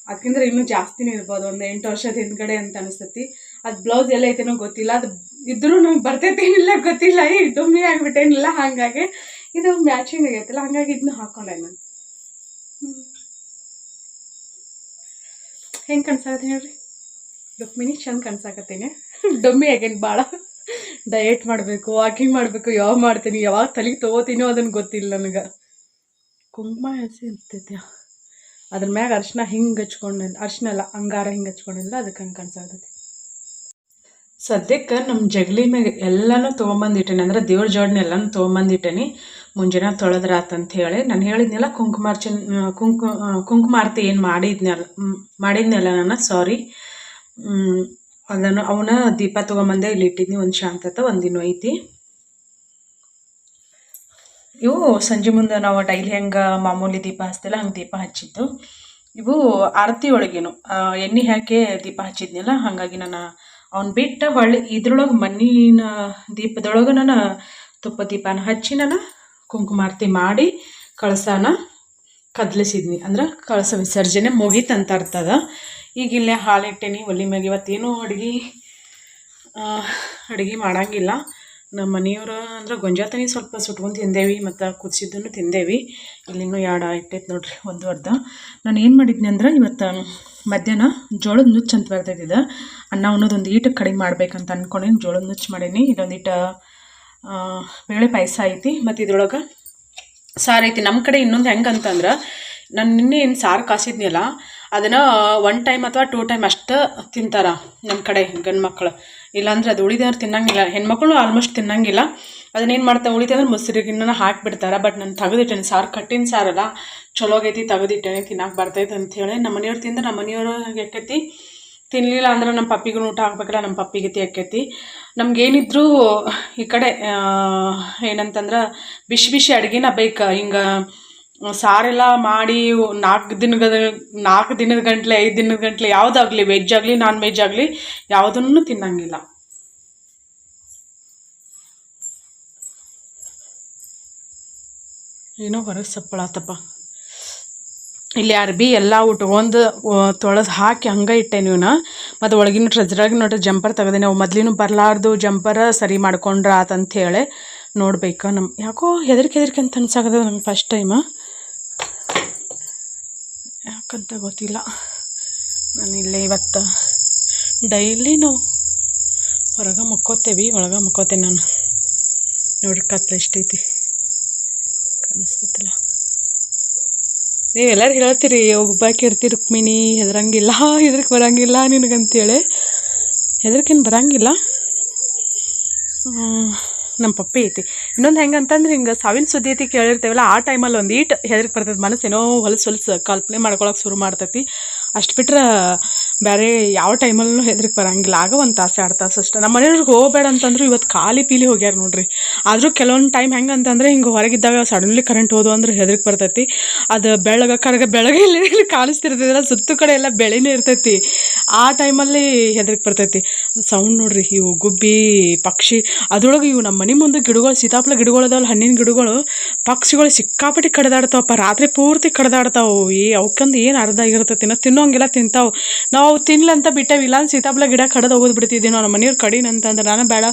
ಅದಕ್ಕಿಂತ ಇನ್ನೂ ಜಾಸ್ತಿನೇ ಇರ್ಬೋದು. ಒಂದು ಎಂಟು ವರ್ಷದ ಹಿಂದ್ಗಡೆ ಅಂತ ಅನಿಸ್ತೈತಿ. ಅದು ಬ್ಲೌಸ್ ಎಲ್ಲ ಐತೇನೋ ಗೊತ್ತಿಲ್ಲ, ಅದು ಇದ್ರೂ ನಮ್ಗೆ ಬರ್ತೈತೇನಿಲ್ಲ ಗೊತ್ತಿಲ್ಲ ಈ ಡುಮ್ಮಿ ಆಗ್ಬಿಟ್ಟೇನಿಲ್ಲ, ಹಾಗಾಗಿ ಇದು ಮ್ಯಾಚಿಂಗ್ ಆಗೈತಲ್ಲ, ಹಾಗಾಗಿ ಇದನ್ನ ಹಾಕೊಂಡೆ ನಾನು. ಹೆಂಗೆ ಕಾಣಿಸಾಕತ್ತೀನಿ ಹೇಳ್ರಿ? ರುಕ್ಮಿಣಿ ಚಂದ ಕಾಣಿಸಾಕತ್ತೀನಿ *laughs* ಡೊಮ್ಮಿ ಆಗೇನು ಭಾಳ ಡಯೆಟ್ ಮಾಡಬೇಕು ವಾಕಿಂಗ್ ಮಾಡಬೇಕು ಯಾವಾಗ ಮಾಡ್ತೀನಿ, ಯಾವಾಗ ತಲೆಗೆ ತೊಗೋತೀನೋ ಅದನ್ನು ಗೊತ್ತಿಲ್ಲ ನನಗೆ. ಕುಂಕುಮ ಹಸಿ ಇರ್ತೈತೆ. ಅದ್ರ ಮ್ಯಾಗ ಅರ್ಶಿನ ಹಿಂಗೆ ಹಚ್ಕೊಂಡಿಲ್ಲ ಅರ್ಶಿನ ಅಲ್ಲ, ಅಂಗಾರ ಹಿಂಗೆ ಹಚ್ಕೊಂಡಿಲ್ಲ ಅದಕ್ಕೆ ಹಂಗೆ ಕಾಣಿಸಾಕತ್ತೈತಿ ಸದ್ಯಕ್ಕೆ ನಮ್ಮ ಜಗಲಿ ಮ್ಯಾಗ ಎಲ್ಲನೂ ತೊಗೊಂಬಂದಿಟ್ಟೇನೆ. ಅಂದ್ರೆ ದೇವ್ರ ಜೋಡಣೆ ಎಲ್ಲನೂ ತೊಗೊಂಬಂದಿಟ್ಟೇನಿ. ಮುಂಜಾನೆ ತೊಳೆದ್ರಾತಂತ ಹೇಳಿ ನಾನು ಹೇಳಿದ್ನೆಲ್ಲ ಕುಂಕುಮಾರ್ಚನ್ ಕುಂಕು ಕುಂಕುಮಾರ್ತಿ ಏನು ಮಾಡಿದ್ನಲ್ಲ ಮಾಡಿದ್ನಲ್ಲ ನಾನು? ಸಾರಿ ಅದನ್ನು ಅವನ ದೀಪ ತೊಗೊಂಬಂದೆ ಇಲ್ಲಿ ಇಟ್ಟಿದ್ನಿ. ಒಂದು ಶಾಂತತ ಒಂದಿನ ಐತಿ ಇವು ಸಂಜೆ ಮುಂದೆ ನಾವು ಡೈಲಿ ಹೆಂಗೆ ಮಾಮೂಲಿ ದೀಪ ಹಚ್ತಿಲ್ಲ ಹಂಗೆ ದೀಪ ಹಚ್ಚಿದ್ದು. ಇವು ಆರತಿ ಒಳಗೇನು ಎಣ್ಣೆ ಹಾಕಿ ದೀಪ ಹಚ್ಚಿದ್ನಲ್ಲ, ಹಾಗಾಗಿ ನಾನು ಅವ್ನು ಬಿಟ್ಟ ಹೊಳ್ಳಿ ಇದ್ರೊಳಗೆ ಮಣ್ಣಿನ ದೀಪದೊಳಗೆ ನಾನು ತುಪ್ಪ ದೀಪನ ಹಚ್ಚಿ ನಾನು ಕುಂಕುಮಾರತಿ ಮಾಡಿ ಕಳಸನ ಕದಲಿಸಿದ್ನಿ. ಅಂದ್ರೆ ಕಳಸ ವಿಸರ್ಜನೆ ಮುಗೀತಂತ ಅರ್ಥದ ಈಗ ಇಲ್ಲೇ ಹಾಲಿಟ್ಟೇನಿ ಒಲಿ ಮ್ಯಾಗ ಇವತ್ತೇನು ಅಡುಗೆ ಅಡುಗೆ ಮಾಡಂಗಿಲ್ಲ. ನಮ್ಮ ಮನೆಯವರು ಅಂದ್ರೆ ಗೊಂಜಾತನಿ ಸ್ವಲ್ಪ ಸುಟ್ಕೊಂಡು ತಿಂದೇವಿ ಮತ್ತು ಕುದಿಸಿದ್ದನ್ನು ತಿಂದೇವಿ. ಇಲ್ಲಿನ್ನೂ ಎರಡು ಇಟ್ಟೈತೆ ನೋಡ್ರಿ, ಒಂದು ಅರ್ಧ. ನಾನು ಏನು ಮಾಡಿದ್ನಿ ಅಂದ್ರೆ ಇವತ್ತು ಮಧ್ಯಾಹ್ನ ಜೋಳದ ನುಚ್ಚು ಅಂತ ಬರ್ತೈತಿದೆ, ಅನ್ನ ಅನ್ನೋದೊಂದು ಈಟು ಕಡಿಮೆ ಮಾಡ್ಬೇಕಂತ ಅಂದ್ಕೊಂಡೇನು ಜೋಳದ ನುಚ್ಚು ಮಾಡೀನಿ. ಇದೊಂದು ಈಟ ಬೇಳೆ ಪಾಯಸ ಐತಿ. ಮತ್ತು ಇದ್ರೊಳಗೆ ಸಾರು ಐತಿ. ನಮ್ಮ ಕಡೆ ಇನ್ನೊಂದು ಹೆಂಗೆ ಅಂತಂದ್ರೆ, ನಾನು ನಿನ್ನೆ ಏನು ಸಾರು ಕಾಸಿದ್ನಲ್ಲ ಅದನ್ನು ಒನ್ ಟೈಮ್ ಅಥವಾ ಟೂ ಟೈಮ್ ಅಷ್ಟು ತಿಂತಾರ ನಮ್ಮ ಕಡೆ ಗಂಡು ಮಕ್ಕಳು ಇಲ್ಲಾಂದ್ರೆ ಅದು ಉಳಿದವ್ರು ತಿನ್ನಂಗಿಲ್ಲ. ಹೆಣ್ಮಕ್ಳು ಆಲ್ಮೋಸ್ಟ್ ತಿನ್ನಂಗಿಲ್ಲ. ಅದನ್ನೇನು ಮಾಡ್ತಾರೆ ಉಳಿತಂದ್ರೆ ಮೊಸರಿಗಿನ್ನ ಹಾಕಿಬಿಡ್ತಾರೆ. ಬಟ್ ನಾನು ತೆಗೆದಿಟ್ಟೇನೆ ಸಾರು, ಕಟ್ಟಿನ ಸಾರಲ್ಲ ಚಲೋ ಆಗೈತಿ, ತೆಗೆದಿಟ್ಟೇನೆ ತಿನ್ನಕ್ಕೆ ಬರ್ತೈತೆ ಅಂಥೇಳಿ ನಮ್ಮ ಮನೆಯವ್ರು ತಿಂದ್ರೆ ನಮ್ಮ ಮನೆಯವ್ರು ಯಾಕೈತಿ ತಿನ್ನಲಿಲ್ಲ ಅಂದ್ರೆ ನಮ್ಮ ಪಪ್ಪಿಗೂ ಊಟ ಹಾಕ್ಬೇಕಲ್ಲ, ನಮ್ಮ ಪಪ್ಪಿಗೆ ಆಕೈತಿ ನಮ್ಗೇನಿದ್ರು ಈ ಕಡೆ ಏನಂತಂದ್ರೆ ಬಿಸಿ ಬಿಸಿ ಅಡುಗೆನ ಬೇಕು. ಹಿಂಗೆ ಸಾರೆಲ್ಲ ಮಾಡಿ ನಾಲ್ಕು ದಿನದ ನಾಲ್ಕು ದಿನದ ಗಂಟ್ಲೆ, ಐದು ದಿನದ ಗಂಟ್ಲೆ ಯಾವುದಾಗಲಿ ವೆಜ್ ಆಗಲಿ ನಾನ್ ವೆಜ್ ಆಗಲಿ ಯಾವುದನ್ನು ತಿನ್ನಂಗಿಲ್ಲ. ಏನೋ ಹೊರಗೆ ಸಪ್ಪಳಾತಪ್ಪ ಇಲ್ಲಿ ಅರ್ಬಿ ಎಲ್ಲ ಉಟ್ಕೊಂಡು ತೊಳೆದು ಹಾಕಿ ಹಂಗೆ ಇಟ್ಟೆ ನೀವನ್ನ ಮತ್ತು ಒಳಗಿನ ಟ್ರೆಜರಾಗಿ ನೋಡ್ರಿ ಜಂಪರ್ ತೆಗೆದೇನೆ. ನಾವು ಮೊದ್ಲಿನೂ ಬರಲಾರ್ದು ಜಂಪರ ಸರಿ ಮಾಡ್ಕೊಂಡ್ರ ಆತಂತ ಹೇಳಿ ನೋಡ್ಬೇಕು ನಮ್ಮ ಯಾಕೋ ಹೆದರಿಕೆ ಹೆದರಿಕೆ ಅಂತ ಅನ್ಸಾಕದ ನಂಗೆ ಫಸ್ಟ್ ಟೈಮ ಯಾಕಂತ ಗೊತ್ತಿಲ್ಲ. ನಾನು ಇಲ್ಲೇ ಇವತ್ತು ಡೈಲಿ ನಾವು ಹೊರಗೆ ಮಕ್ಕೋತೇವಿ, ಒಳಗೆ ಮಕ್ಕೋತೆ ನಾನು. ನೋಡ್ರಿ ಕತ್ಲೆ ಎಷ್ಟೈತಿ. ಕಾಣಿಸ್ತೈತಲ್ಲ ನೀವೆಲ್ಲರೂ ಹೇಳ್ತೀರಿ, ಒಬ್ಬಾಕಿ ಇರ್ತಿ ರುಕ್ಮಿಣಿ, ಹೆದರಂಗಿಲ್ಲ ಹೆದ್ರಕ್ಕೆ ಬರಂಗಿಲ್ಲ ನಿನಗಂತೇಳಿ. ಹೆದರ್ಕೇನು ಬರಂಗಿಲ್ಲ. ನಮ್ಮ ಪಪ್ಪಿ ಐತಿ. ಇನ್ನೊಂದು ಹೆಂಗೆ ಅಂತಂದ್ರೆ ಹಿಂಗೆ ಸಾವಿನ ಸುದ್ದಿ ಐತಿ ಕೇಳಿರ್ತೇವಲ್ಲ, ಆ ಟೈಮಲ್ಲಿ ಒಂದು ಈಟ್ ಹೆದರಿಕೆ ಬರ್ತೈತೆ. ಮನಸ್ಸು ಏನೋ ಹೊಲಸು ಹೊಲಸು ಕಲ್ಪನೆ ಮಾಡ್ಕೊಳಕ್ಕೆ ಶುರು ಮಾಡ್ತೈತಿ. ಅಷ್ಟು ಬಿಟ್ರೆ ಬೇರೆ ಯಾವ ಟೈಮಲ್ಲೂ ಹೆದರಿಕೆ ಬರಂಗಿಲ್ಲ. ಆಗ ಒಂದು ತಾಸು, ಎರಡು ತಾಸು ಅಷ್ಟೇ. ನಮ್ಮ ಮನೆಯವ್ರಿಗೆ ಹೋಗಬೇಡ ಅಂತಂದ್ರು ಇವತ್ತು ಖಾಲಿ ಪೀಲಿ ಹೋಗ್ಯಾರ ನೋಡ್ರಿ. ಆದರೂ ಕೆಲವೊಂದು ಟೈಮ್ ಹೆಂಗೆ ಅಂತಂದ್ರೆ ಹಿಂಗೆ ಹೊರಗಿದ್ದಾಗ ಸಡನ್ಲಿ ಕರೆಂಟ್ ಹೋದು ಅಂದ್ರೆ ಹೆದರಿಕೆ ಬರ್ತೈತಿ. ಅದು ಬೆಳಗ್ಗೆ ಕರಗ ಬೆಳಗ್ಗೆ ಇಲ್ಲಿ ಕಾಣಿಸ್ತಿರ್ತೈತಿಲ್ಲ ಸುತ್ತ ಕಡೆ ಎಲ್ಲ ಬೆಳೆನೇ ಇರ್ತೈತಿ. ಆ ಟೈಮಲ್ಲಿ ಹೆದರಿಕೆ ಬರ್ತೈತಿ. ಸೌಂಡ್ ನೋಡ್ರಿ, ಇವು ಗುಬ್ಬಿ, ಪಕ್ಷಿ, ಅದ್ರೊಳಗೆ ಇವು ನಮ್ಮ ಮನೆ ಮುಂದೆ ಗಿಡಗಳು, ಸೀತಾಫಲ ಗಿಡಗಳು ಅದಾವಲ್ಲ, ಹಣ್ಣಿನ ಗಿಡಗಳು, ಪಕ್ಷಿಗಳು ಸಿಕ್ಕಾಪಟ್ಟಿ ಕಡ್ದಾಡ್ತಾವಪ್ಪ. ರಾತ್ರಿ ಪೂರ್ತಿ ಕಡ್ದಾಡ್ತಾವು. ಏ, ಅವಕ್ಕಂದು ಏನು ಅರ್ಧ ಆಗಿರ್ತೈತಿ ನಾವು ತಿನ್ನೋಂಗೆಲ್ಲ ತಿಂತಾವು. ನಾವು ಅವು ತಿನ್ಲಂತ ಬಿಟ್ಟೇವಿ. ಇಲ್ಲ ಸೀತಾಫಲ ಗಿಡ ಕಡ್ದು ಹೋಗೋದು ಬಿಡ್ತಿದ್ವಿ ನಾವು ನಮ್ಮ ಮನೆಯವ್ರು ಕಡಿನ ಅಂತಂದ್ರೆ ನಾನು ಬೇಡ,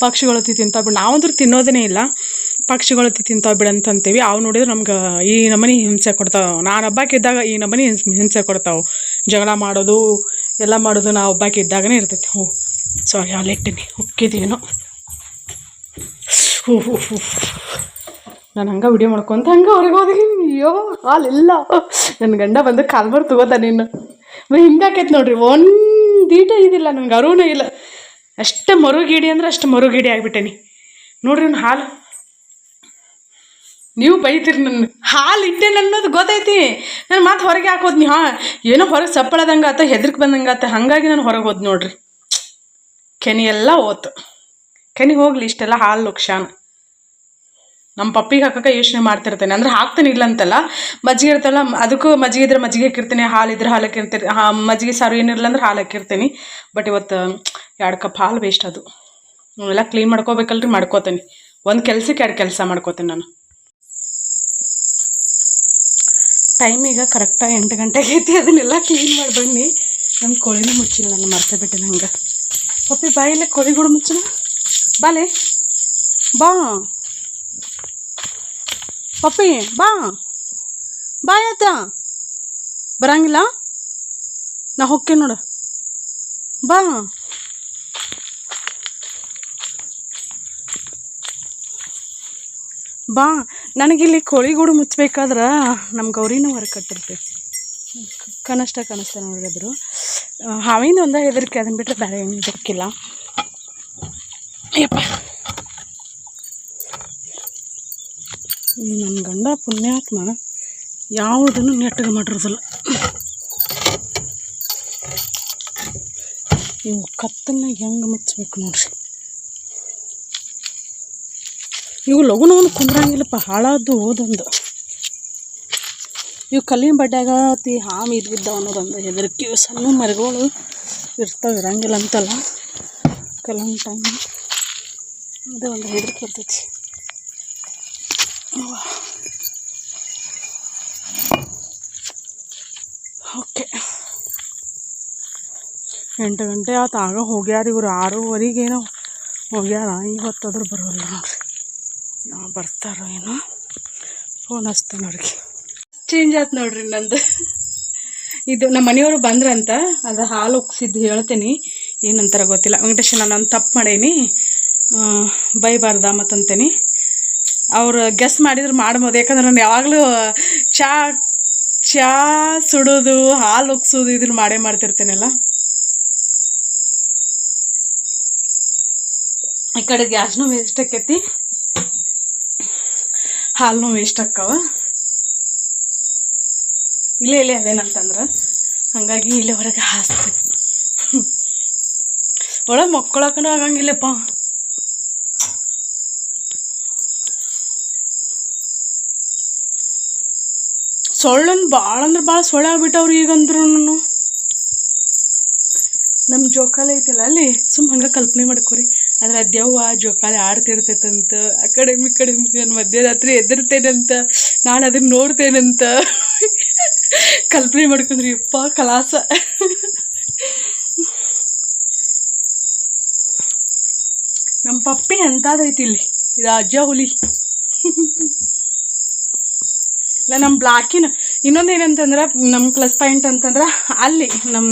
ಪಕ್ಷಿಗಳು ತಿಂತಾವ ನಾವಂದ್ರೂ ತಿನ್ನೋದೇ ಇಲ್ಲ. ಪಕ್ಷಿಗಳು ತಿಂತಾವೆ ಬಿಡಂತಂತೀವಿ ಅವು ನೋಡಿದ್ರೆ ನಮ್ಗೆ ಈ ನಮ್ಮನೆ ಹಿಂಸೆ ಕೊಡ್ತಾವೆ. ನಾನು ಹಬ್ಬಕ್ಕಿದ್ದಾಗ ಈ ನಮ್ಮನೆ ಹಿಂಸೆ ಕೊಡ್ತಾವೆ. ಜಗಳ ಮಾಡೋದು ಎಲ್ಲ ಮಾಡೋದು ನಾವು ಇದ್ದಾಗನೆ ಇರ್ತೈತಿ. ಹ್ಞೂ ಸಾರಿ ಅಲ್ಲಿಟ್ಟಿನಿ ಉಕ್ಕಿದೇನೋ ಹೂ ಹೂ ಹೂ. ನಾನು ಹಂಗೆ ವಿಡಿಯೋ ಮಾಡ್ಕೊಂತ ಹಂಗೆ ಹೊರಗೆ ಹೋದ್ರಿ ಅಯ್ಯೋ, ಹಾಲಿಲ್ಲ. ನನ್ನ ಗಂಡ ಬಂದು ಕಾಲ್ಮರ್ ತಗೋತ ನೀನು. ಹಿಂಗಾಕೈತೆ ನೋಡ್ರಿ ಒಂದೀಟ ಇದಿಲ್ಲ, ನನಗೆ ಅರುಣ ಇಲ್ಲ. ಅಷ್ಟು ಮರುಗಿಡಿ ಅಂದ್ರೆ ಅಷ್ಟು ಮರುಗಿಡಿ ಆಗಿಬಿಟ್ಟೇನಿ ನೋಡ್ರಿ ನಾನು ಹಾಲು. ನೀವು ಬೈತೀರಿ ನನ್ನ ಹಾಲು ಇಟ್ಟೆ ಅನ್ನೋದು ಗೊತ್ತೈತಿ. ನಾನು ಮತ್ತೆ ಹೊರಗೆ ಹಾಕೋದ್ನಿ ಹಾಂ. ಏನೋ ಹೊರಗೆ ಸಪ್ಪಳದಂಗೆ ಆತ, ಹೆದರ್ಕ್ ಬಂದಂಗೆ ಹಾಗಾಗಿ ನಾನು ಹೊರಗೆ ಹೋದ್ ನೋಡ್ರಿ. ಕೆನಿ ಎಲ್ಲ ಓತು ಕೆನಿ ಹೋಗ್ಲಿ, ಇಷ್ಟೆಲ್ಲ ಹಾಲು ಲುಕ್ಷಾನ. ನಮ್ಮ ಪಪ್ಪಿಗೆ ಹಾಕಕ್ಕೆ ಯೋಚನೆ ಮಾಡ್ತಿರ್ತೇನೆ. ಅಂದ್ರೆ ಹಾಕ್ತೇನೆ ಇಲ್ಲ ಅಂತಲ್ಲ ಮಜ್ಜಿಗೆ ಇರ್ತಲ್ಲ, ಅದಕ್ಕೂ ಮಜ್ಜಿಗೆ ಇದ್ರೆ ಮಜ್ಜಿಗೆ ಹಾಕಿರ್ತೀನಿ, ಹಾಲು ಇದ್ರೆ ಹಾಲು ಹಾಕಿರ್ತೀನಿ, ಹಾ, ಮಜ್ಜಿಗೆ ಸಾರು ಏನಿರಲ್ಲ ಅಂದ್ರೆ ಹಾಲು ಹಾಕಿರ್ತೀನಿ. ಬಟ್ ಇವತ್ತು ಎರಡು ಕಪ್ ಹಾಲು ವೇಸ್ಟ್ ಅದು. ಎಲ್ಲ ಕ್ಲೀನ್ ಮಾಡ್ಕೋಬೇಕಲ್ರಿ, ಮಾಡ್ಕೋತೀನಿ. ಒಂದು ಕೆಲಸಕ್ಕೆ ಎರಡು ಕೆಲಸ ಮಾಡ್ಕೋತೀನಿ ನಾನು. ಟೈಮ್ ಈಗ ಕರೆಕ್ಟಾಗಿ ಎಂಟು ಗಂಟೆಗೆ ಐತಿ, ಅದನ್ನೆಲ್ಲ ಕ್ಲೀನ್ ಮಾಡಿ ಬನ್ನಿ. ನಮ್ಮ ಕೋಳಿನೂ ಮುಚ್ಚಿಲ್ಲ, ನಾನು ಮರ್ತೇ ಬಿಟ್ಟೆ ನಂಗೆ. ಪಪ್ಪಿ ಬಾಯಿಲ್ಲ ಕೋಳಿಗಳು ಮುಚ್ಚಲ ಬಾಲೆ ಬಾ ಪಪ್ಪಿ, ಬಾ. ಬಾಯ್ ಆಯ್ತ ಬರಂಗಿಲ್ಲ? ನಾ ಹೊಕ್ಕೆ ನೋಡು. ಬಾ. ಬಾ. ನನಗಿಲ್ಲಿ ಕೋಳಿಗೂಡು ಮುಚ್ಚಬೇಕಾದ್ರೆ ನಮ್ಮ ಗೌರಿನೂ ಹೊರ ಕಟ್ಟಿರ್ತೈತಿ ಕನಷ್ಟ, ಕನಸ್ತ ನೋಡಿದ್ರು. ಹಾವಿನ ಒಂದೇ ಹೆದರಿಕೆ ಅದನ್ನು ಬಿಟ್ಟರೆ ಬೇರೆ ಏನು ಇನ್ನು ನನ್ನ ಗಂಡ ಪುಣ್ಯಾತ್ಮ ಯಾವುದನ್ನು ನೆಟ್ಟಗೆ ಮಾಡಿರೋದಿಲ್ಲ. ಇವು ಕತ್ತನ್ನು ಹೆಂಗೆ ಮುಚ್ಚಬೇಕು ನೋಡ್ರಿ. ಇವು ಲಘು ಲಘು ಕುಂದ್ರಂಗಿಲ್ಲಪ್ಪ, ಹಾಳಾದ್ದು ಓದೊಂದು ಇವು ಕಲ್ಲಿನ ಬಡ್ಡ್ಯಾಗ ತಿ ಹಾಮಿ ಇದು ಬಿದ್ದಾವ ಅನ್ನೋದೊಂದು. ಹೆದರಿಕೆ ಸಣ್ಣ ಮರಗಳು ಇರ್ತಾವೆ, ಇರಂಗಿಲ್ಲ ಅಂತಲ್ಲ. ಕೆಲವೊಂದು ಟೈಮ್ ಅದು ಒಂದು ಹೆದರಿಕೆ ಇರ್ತೈತಿ. ಓಕೆ. ಎಂಟು ಗಂಟೆ ಆತ, ಆಗ ಹೋಗ್ಯಾರ ಇವರು. ಆರೂವರೆಗೇನೋ ಹೋಗ್ಯಾರ. ಇವತ್ತಾದ್ರೂ ಬರೋಲ್ಲ ನೋಡ್ರಿ. ಬರ್ತಾರೋ ಏನೋ? ಫೋನ್ ಹಚ್ತೇನೆ ನೋಡ್ರಿ ಚೇಂಜ್ ಆಯ್ತು ನೋಡ್ರಿ ನಂದು. ಇದು ನಮ್ಮ ಮನೆಯವರು ಬಂದ್ರಂತ, ಅದು ಹಾಲು ಉಗ್ಸಿದ್ದು ಹೇಳ್ತೀನಿ. ಏನಂತಾರ ಗೊತ್ತಿಲ್ಲ. ವೆಂಕಟೇಶ, ನಾನು ತಪ್ಪು ಮಾಡೇನಿ. ಬೈಬಾರ್ದ ಮತ್ತಂತೇನಿ. ಅವರು ಗೆಸ್ ಮಾಡಿದ್ರೆ ಮಾಡ್ಬೋದು. ಯಾಕಂದ್ರೆ ನಾನು ಯಾವಾಗಲೂ ಚಾ ಚಾ ಸುಡೋದು, ಹಾಲು ಉಗ್ಸೋದು ಇದನ್ನ ಮಾಡೇ ಮಾಡ್ತಿರ್ತೇನಲ್ಲ. ಈ ಕಡೆ ಗ್ಯಾಸ್ನು ವೇಸ್ಟ್ ಆಕೈತಿ. ಹಾಲು ವೇಸ್ಟ್ ಆಕ್ಕಾವ ಇಲ್ಲೇ ಇಲ್ಲೇ ಅದೇನಂತಂದ್ರೆ? ಹಾಗಾಗಿ ಇಲ್ಲೇ ಹೊರಗೆ ಹಾಸ್ತೆ ಒಳಗೆ ಮಕ್ಕಳಕ್ಕೂ ಆಗಂಗಿಲ್ಲಪ್ಪ. ಸೊಳ್ಳನ್ ಭಾಳ ಅಂದ್ರೆ ಭಾಳ ಸೊಳ್ಳೆ ಆಗ್ಬಿಟ್ಟವ್ರಿ ಈಗಂದ್ರು ನಮ್ಮ ಜೋಕಾಲ ಐತಲ್ಲ ಅಲ್ಲಿ, ಸುಮ್ಮ ಹಂಗೆ ಕಲ್ಪನೆ ಮಾಡ್ಕೊರಿ. ಆದ್ರೆ ದೆವ್ವ ಜೋಕಾಲಿ ಆಡ್ತಿರ್ತೈತಂತ, ಆ ಕಡೆ ಈ ಕಡೆ ನಾನು ಮಧ್ಯರಾತ್ರಿ ಎದ್ದಿರ್ತೇನಂತ ನಾನು ಅದನ್ನು ನೋಡ್ತೇನಂತ *laughs* ಕಲ್ಪನೆ ಮಾಡ್ಕೊಂಡ್ರಿ, ಯಪ್ಪ, ಕಲಾಸ. ನಮ್ಮ ಪಪ್ಪಿ ಎಂಥದೈತಿ ಇಲ್ಲಿ ಇದು ಅಜ್ಜ ಹುಲಿ. ಇಲ್ಲ ನಮ್ಮ ಬ್ಲಾಕಿನ ಇನ್ನೊಂದು ಏನಂತಂದ್ರೆ ನಮ್ಮ ಪ್ಲಸ್ ಪಾಯಿಂಟ್ ಅಂತಂದ್ರೆ ಅಲ್ಲಿ ನಮ್ಮ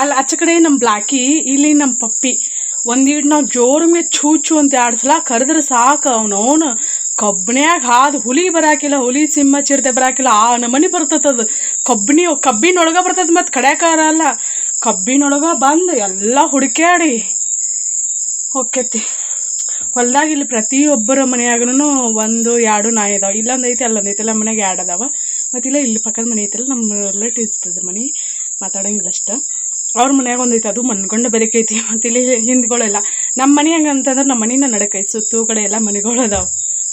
ಅಲ್ಲಿ ಆಚೆ ಕಡೆ ನಮ್ಮ ಬ್ಲಾಕಿ, ಇಲ್ಲಿ ನಮ್ಮ ಪಪ್ಪಿ. ಒಂದೀಡ್ ನಾವು ಜೋರ್ ಮೇಲೆ ಚೂ ಚೂ ಅಂತ ಎರಡು ಸಲ ಕರೆದ್ರೆ ಸಾಕು ಅವನವನು ಕಬ್ಬಿಣ್ಯಾಗ ಹಾದು ಹುಲಿ ಬರಾಕಿಲ್ಲ, ಹುಲಿ ಸಿಂಹ ಚಿರತೆ ಬರಾಕಿಲ್ಲ, ಆ ನಮನಿ ಬರ್ತದ ಕಬ್ಬಿಣಿ ಕಬ್ಬಿನೊಳಗ ಬರ್ತದ ಮತ್ತು ಕಡೆಕಾರ ಅಲ್ಲ. ಕಬ್ಬಿನೊಳಗ ಬಂದು ಎಲ್ಲ ಹುಡುಕ್ಯಾಡಿ. ಹೋಕ್ಕೈತಿ. ಹೊಲ್ದಾಗ ಇಲ್ಲಿ ಪ್ರತಿಯೊಬ್ಬರ ಮನೆಯಾಗೂ ಒಂದು, ಎರಡು ನಾಯಿ ಅದಾವ. ಇಲ್ಲೊಂದು ಅಲ್ಲೊಂದೈತಿ ಎಲ್ಲ ಮನೆಗೆ ಎರಡು ಅದಾವ. ಮತ್ತಿಲ್ಲ ಇಲ್ಲ ಪಕ್ಕದ ಮನೆ ಐತಲ್ಲ, ನಮ್ಮ ರಿಲೇಟಿವ್ಸ್ ಇರ್ತದೆ ಮನೆ. ಮಾತಾಡಂಗಿಲ್ಲ ಅಷ್ಟ. ಅವ್ರ ಮನ್ಯಾಗ ಒಂದೈತಿ ಅದು ಮನ್ಕೊಂಡು ಬರೀಕೈತಿ ಮತ್ತು ಇಲ್ಲಿ ಹಿಂದ್ಗಳೆಲ್ಲ. ನಮ್ಮ ಮನೆ ಹಂಗೆ ಅಂತಂದ್ರೆ ನಮ್ಮ ಮನೆನ ನಡಕೈತಿ ಸುತ್ತು ಕಡೆ ಎಲ್ಲ ಮನೆಗಳು ಅದಾವ.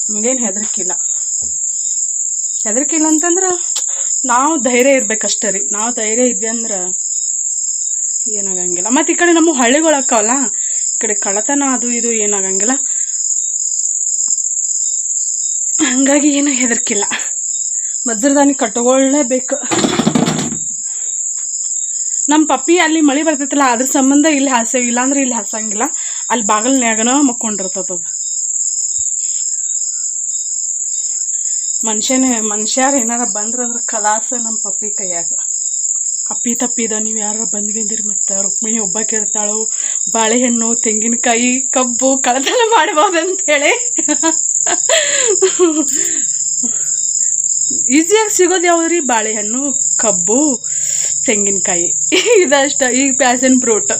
ನಮಗೇನು ಹೆದರ್ಕಿಲ್ಲ. ಹೆದರ್ಕಿಲ್ಲ ಅಂತಂದ್ರೆ ನಾವು ಧೈರ್ಯ ಇರ್ಬೇಕಷ್ಟೇ ರೀ. ನಾವು ಧೈರ್ಯ ಇದ್ವಿ ಅಂದ್ರೆ ಏನಾಗಂಗಿಲ್ಲ. ಮತ್ತು ಈ ಕಡೆ ನಮ್ಮ ಹಳ್ಳಿಗಳು ಅಕ್ಕಾವಲ್ಲ, ಈ ಕಡೆ ಕಳ್ಳತನ ಅದು ಇದು ಏನಾಗಂಗಿಲ್ಲ. ಹಂಗಾಗಿ ಏನು ಹೆದರ್ಕಿಲ್ಲ. ಮಜ್ರದಾನಿ ಕಟ್ಟುಕೊಳ್ಳೇಬೇಕು ನಮ್ಮ ಪಪ್ಪಿ ಅಲ್ಲಿ ಮಳೆ ಬರ್ತೈತಲ್ಲ, ಅದ್ರ ಸಂಬಂಧ ಇಲ್ಲಿ ಹಾಸ ಇಲ್ಲಾಂದ್ರೆ ಇಲ್ಲಿ ಹಾಸಂಗಿಲ್ಲ ಅಲ್ಲಿ ಬಾಗಲ್ನ್ಯಾಗನ ಮಕ್ಕೊಂಡಿರ್ತದ ಮನುಷ್ಯನೇ, ಮನುಷ್ಯಾರು ಏನಾರ ಬಂದ್ರಂದ್ರೆ ಕಲಾಸ ನಮ್ಮ ಪಪ್ಪಿ ಕೈಯಾಗ. ಅಪ್ಪಿ ತಪ್ಪಿದ, ನೀವು ಯಾರು ಬಂದ್ಗಿಂದಿರಿ ಮತ್ತು, ರುಕ್ಮಿಣಿ ಒಬ್ಬ ಕೇಳ್ತಾಳು ಬಾಳೆಹಣ್ಣು, ತೆಂಗಿನಕಾಯಿ, ಕಬ್ಬು ಕಳತನ ಮಾಡ್ಬೋದಂತೇಳಿ. ಈಸಿಯಾಗಿ ಸಿಗೋದು ಯಾವ್ದು ಬಾಳೆಹಣ್ಣು, ಕಬ್ಬು ತೆಂಗಿನಕಾಯಿ. *laughs* ಇದಷ್ಟ. ಈಗ ಪ್ಯಾಸನ್ ಫ್ರೂಟ್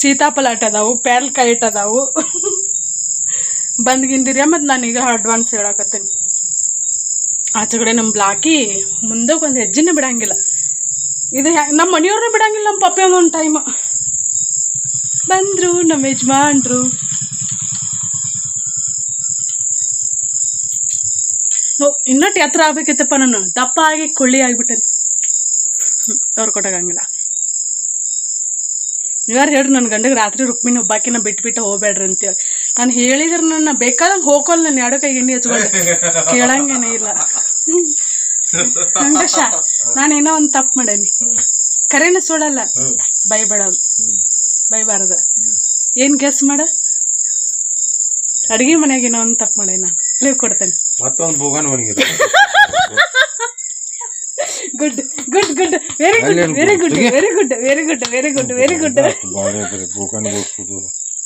ಸೀತಾಫಲ ಆಟ ಅದಾವು ಪ್ಯಾಲ್ಕಾಯಿ ಇಟ್ ಅದಾವು. *laughs* ಬಂದ್ಗಿಂದಿರಿ ಮತ್ತು ನಾನೀಗ ಅಡ್ವಾನ್ಸ್ ಹೇಳಕತ್ತೀನಿ. ಆಚೆ ಕಡೆ ನಮ್ಮ ಬ್ಲಾಕಿ ಮುಂದಕ್ಕೆ ಒಂದು ಹೆಜ್ಜೆನೇ ಬಿಡಂಗಿಲ್ಲ. ಇದು ನಮ್ಮ ಮನೆಯವ್ರನ್ನ ಬಿಡಂಗಿಲ್ಲ ನಮ್ಮ ಪಪ್ಪೆ ಒಂದು ಟೈಮ್ ಬಂದರು ನಮ್ಮ ಯಜಮಾನ್ರು. ಓ ಇನ್ನೊಟ್ಟು ಎತ್ತರ ಆಗ್ಬೇಕಿತ್ತಪ್ಪ ನಾನು? ದಪ್ಪ ಆಗಿ ಕೊಳ್ಳಿ ಆಗಿಬಿಟ್ಟೆ ಅವ್ರು ಕೊಟ್ಟಾಗಂಗಿಲ್ಲ ನೀವ್ಯಾರು ಹೇಳ್ರಿ ನನ್ನ ಗಂಡಗೆ ರಾತ್ರಿ ರುಕ್ಮಿಣಿ ಒಬ್ಬಾಕಿನ ಬಿಟ್ಬಿಟ್ಟು ಹೋಗ್ಬೇಡ್ರಿ ಅಂತೇಳಿ. ನಾನು ಹೇಳಿದ್ರೆ ನನ್ನ ಬೇಕಾದಂಗೆ ಹೋಗೋಲ್ಲ ನಾನು ಎರಡು ಕೈ ಎಣ್ಣೆ ಹಚ್ಕೊಂಡು. ಕೇಳಂಗೇನೆ ಇಲ್ಲ. ನಾನು ನಾನೇನೋ ಒಂದು ತಪ್ಪು ಮಾಡೇನಿ. ಕರೆನ ಸೋಡಲ್ಲ ಬೈಬೇಡ ಬೈಬಾರ್ದ ಏನು ಗೆಸ್ ಮಾಡ? ಅಡುಗೆ ಮನೆಯಾಗ ಏನೋ ಒಂದು ತಪ್ಪು ಮಾಡೇನಿ ನಾನು. ಲೀವ್ ಕೊಡ್ತೇನೆ. ಮತ್ತೊಂದು *laughs* good good good very good very good very good very good very good very good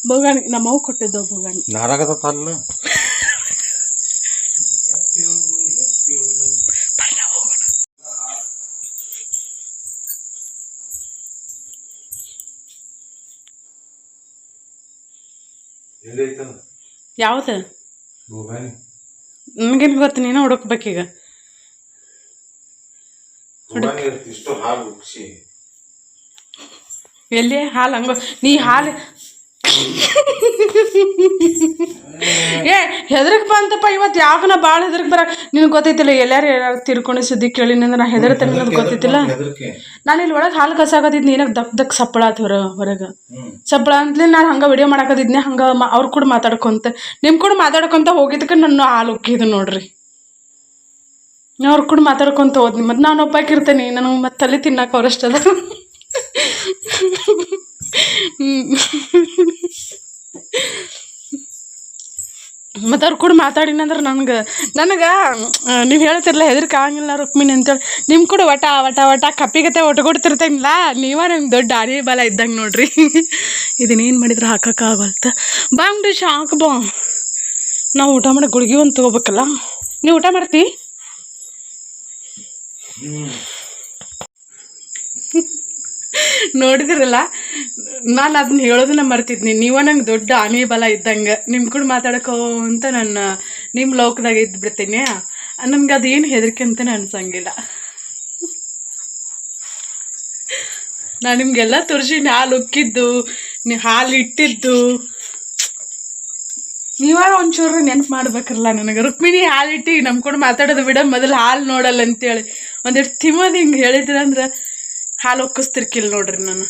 ಬೋಗಾಣಿ ನಮ್ಮ ಅವು ಕೊಟ್ಟಿದ್ದು ಬೋಗಾಣಿ ನಾರಾಗದ ಎಲ್ಲೈತನ ಯಾವ್ದು? ನನಗೇನು ಗೊತ್ತು ನೀನು ಹುಡುಕ್ಬೇಕೀಗ. ಇಷ್ಟು ಹಾಲು ಎಲ್ಲಿ ಹಾಲು ಹಂಗ ನೀ ಹಾಲು ಏ ಹೆದ್ರಕ್ ಬಂತಪ್ಪ ಇವತ್ತು ಯಾಕನ ನಾ ಭಾಳ ಹೆದರ್ಕ್ ಬರ ನಿನಗೆ ಗೊತ್ತೈತಿಲ್ಲ ಎಲ್ಲಾರು ಯಾರು ತಿರ್ಕೊಂಡು ಸುದ್ದಿ ಕೇಳಿನಿ ಅಂದ್ರೆ ನಾ ಹೆದರ್ತೇನೆ ಅನ್ನೋದು ಗೊತ್ತೈತಿಲ್ಲ? ನಾನು ಇಲ್ಲಿ ಒಳಗೆ ಹಾಲು ಕಸಾಕತ್ತಿದ್ನಿ ಏನಕ್ಕೆ ದಕ್ ದಕ್ ಸಪ್ಪಳ ಆತ್ ಹೊರ ಹೊರಗೆ. ಸಪ್ಪಳ ಅಂತಲೇ ನಾನು ಹಂಗೆ ವಿಡಿಯೋ ಮಾಡಾಕತ್ತಿದ್ನಿ ಹಂಗೆ ಅವ್ರು ಕೂಡ ಮಾತಾಡ್ಕೊಂತ ನಿಮ್ಮ ಕೂಡ ಮಾತಾಡ್ಕೊಂತ ಹೋಗಿದ್ದಕ್ಕೆ ನನ್ನ ಹಾಲು ಉಕ್ಕಿದ್ದು ನೋಡ್ರಿ. ಅವ್ರು ಕೂಡ ಮಾತಾಡ್ಕೊಂತ ಹೋದ್ನಿ. ಮತ್ತು ನಾನು ಒಪ್ಪಾಕಿರ್ತೀನಿ ನನಗೆ ಮತ್ತೆ ತಲೆ ತಿನ್ನಕ್ಕೆ ಅವ್ರಷ್ಟದ ಮತ್ತು ಅವ್ರು ಕೂಡ ಮಾತಾಡಿನಂದ್ರೆ ನನಗೆ ನನಗೆ ನೀವು ಹೇಳ್ತಿರಲ್ಲ ಹೆದರಿಕೆ ಆಗಂಗಿಲ್ಲ ರುಕ್ಮಿಣಿ ಅಂತೇಳಿ. ನಿಮ್ಮ ಕೂಡ ವಟ ವಟ ವಟ ಕಪ್ಪಿಗತೆ ಒಟ್ಟಗೊಡ್ತಿರ್ತೇನಿಲ್ಲ ನೀವ ನಂಗೆ ದೊಡ್ಡ ಆನೆ ಬಲ ಇದ್ದಂಗೆ ನೋಡ್ರಿ. ಇದನ್ನೇನು ಮಾಡಿದ್ರೆ ಹಾಕೋಕ್ಕಾಗಲ್ತ ಬಾ ಅಂಗಡಿ ಹಾಕ್ ಬಾ ನಾವು ಊಟ ಮಾಡಿ ಗುಳಿಗೆ ಒಂದು ತೊಗೋಬೇಕಲ್ಲ. ನೀವು ಊಟ ಮಾಡ್ತಿ? *laughs* ನೋಡಿದಿರಲ್ಲ? ನಾನು ಅದನ್ನ ಹೇಳೋದನ್ನ ಮರ್ತಿದ್ನಿ. ನೀವ ನಂಗೆ ದೊಡ್ಡ ಆನೆ ಬಲ ಇದ್ದಂಗೆ. ನಿಮ್ಮ ಕೂಡ ಮಾತಾಡಕೋ ಅಂತ ನಾನು ನಿಮ್ಮ ಲೋಕದಾಗ ನನ್ಗೆ ಅದೇನು ಹೆದರಿಕೆ ಅಂತಲೇ ಅನ್ಸಂಗಿಲ್ಲ. ನಾನು ನಿಮಗೆಲ್ಲ ತೋರಿಸಿನಿ ಹಾಲು ಉಕ್ಕಿದ್ದು ನೀವು ಹಾಲು ಇಟ್ಟಿದ್ದು. ನೀವಾರ ಒಂಚೂರು ನೆನ್ಪು ಮಾಡ್ಬೇಕಲ್ಲ ನನಗೆ. ರುಕ್ಮಿಣಿ ಹಾಲು ಇಟ್ಟು ನಮ್ಮ ಕೂಡ ಮಾತಾಡೋದು ಬಿಡ. ಮೊದಲು ಹಾಲು ನೋಡಲ್ಲ ಅಂತೇಳಿ ಒಂದೆರಡು ತಿಮ್ಮದು ಹಿಂಗೆ ಹೇಳಿದ್ರಂದ್ರೆ ಹಾಲು ಒಕ್ಕಿಸ್ತಿರ್ಕಿಲ್ಲ ನೋಡ್ರಿ ನಾನು.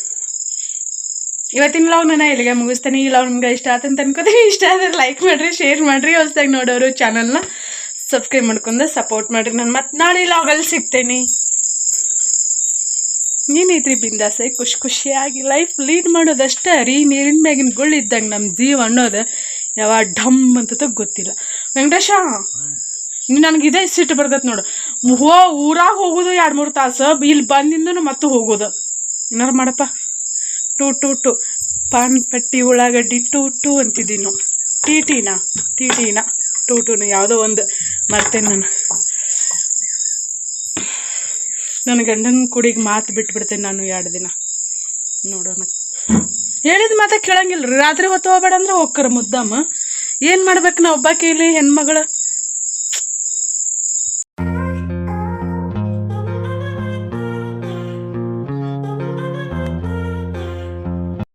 ಇವತ್ತಿನ ಲಾಗ್ ನಾನು ಇಲ್ಲಿಗೆ ಮುಗಿಸ್ತೀನಿ. ಈ ಲಾಗ್ ನಿಮ್ಗೆ ಇಷ್ಟ ಆತಂತ ಅನ್ಕೋತೀನಿ. ಇಷ್ಟ ಆದರೆ ಲೈಕ್ ಮಾಡಿರಿ ಶೇರ್ ಮಾಡಿರಿ. ಹೊಸ್ದಾಗಿ ನೋಡೋರು ಚಾನಲ್ನ ಸಬ್ಸ್ಕ್ರೈಬ್ ಮಾಡ್ಕೊಂಡು ಸಪೋರ್ಟ್ ಮಾಡಿರಿ. ನಾನು ಮತ್ತೆ ನಾಳೆ ಲಾಗಲ್ಲಿ ಸಿಗ್ತೇನೆ. ಏನೈತ್ರಿ ಬಿಂದಾಸೆ, ಖುಷಿ ಖುಷಿಯಾಗಿ ಲೈಫ್ ಲೀಡ್ ಮಾಡೋದಷ್ಟೇ ರೀ, ನೀರಿನ ಮ್ಯಾಗಿನ ಗುಳ್ಳು ಇದ್ದಂಗೆ ನಮ್ಮ ಜೀವ ಅನ್ನೋದು ಯಾವ ಢಮ್ ಅಂತ ಗೊತ್ತಿಲ್ಲ. ವೆಂಕಟೇಶ ನನಗೆ ಇದೇ ಸಿಟ್ಟು ಬರ್ತೈತೆ ನೋಡು. ಹೋ ಊರಾಗ ಹೋಗೋದು ಎರಡು ಮೂರು ತಾಸು, ಇಲ್ಲಿ ಬಂದಿಂದನು ಮತ್ತೆ ಹೋಗೋದು. ಏನಾರು ಮಾಡಪ್ಪ. To to to. ಪಾನ್ ಪಟ್ಟಿ, ಉಳ್ಳಾಗಡ್ಡಿ ಟು ಟು ಅಂತಿದ್ದೀನಿ ನಾವು. ಟಿ, ಟೀನಾ? ಟಿ ಟೂ ಟು, ಟೂನ. ಯಾವುದೋ ಒಂದು ಮರ್ತೇನೆ ನಾನು. ನನ್ನ ಗಂಡನ ಕುಡಿಗೆ ಮಾತು ಬಿಟ್ಬಿಡ್ತೇನೆ ನಾನು ಎರಡು ದಿನ. ನೋಡೋಣ ಹೇಳಿದ ಮಾತಾ ಕೇಳಂಗಿಲ್ಲ ರಾತ್ರಿ ಹೊತ್ತು ಹೋಗ್ಬೇಡ ಅಂದ್ರೆ ಹೋಗ್ಕರ ಮುದ್ದಮ್ಮ ಏನು ಮಾಡ್ಬೇಕು ನಾ ಒಬ್ಬಾಕೆ ಇಲ್ಲಿ ಹೆಣ್ಮಗಳು?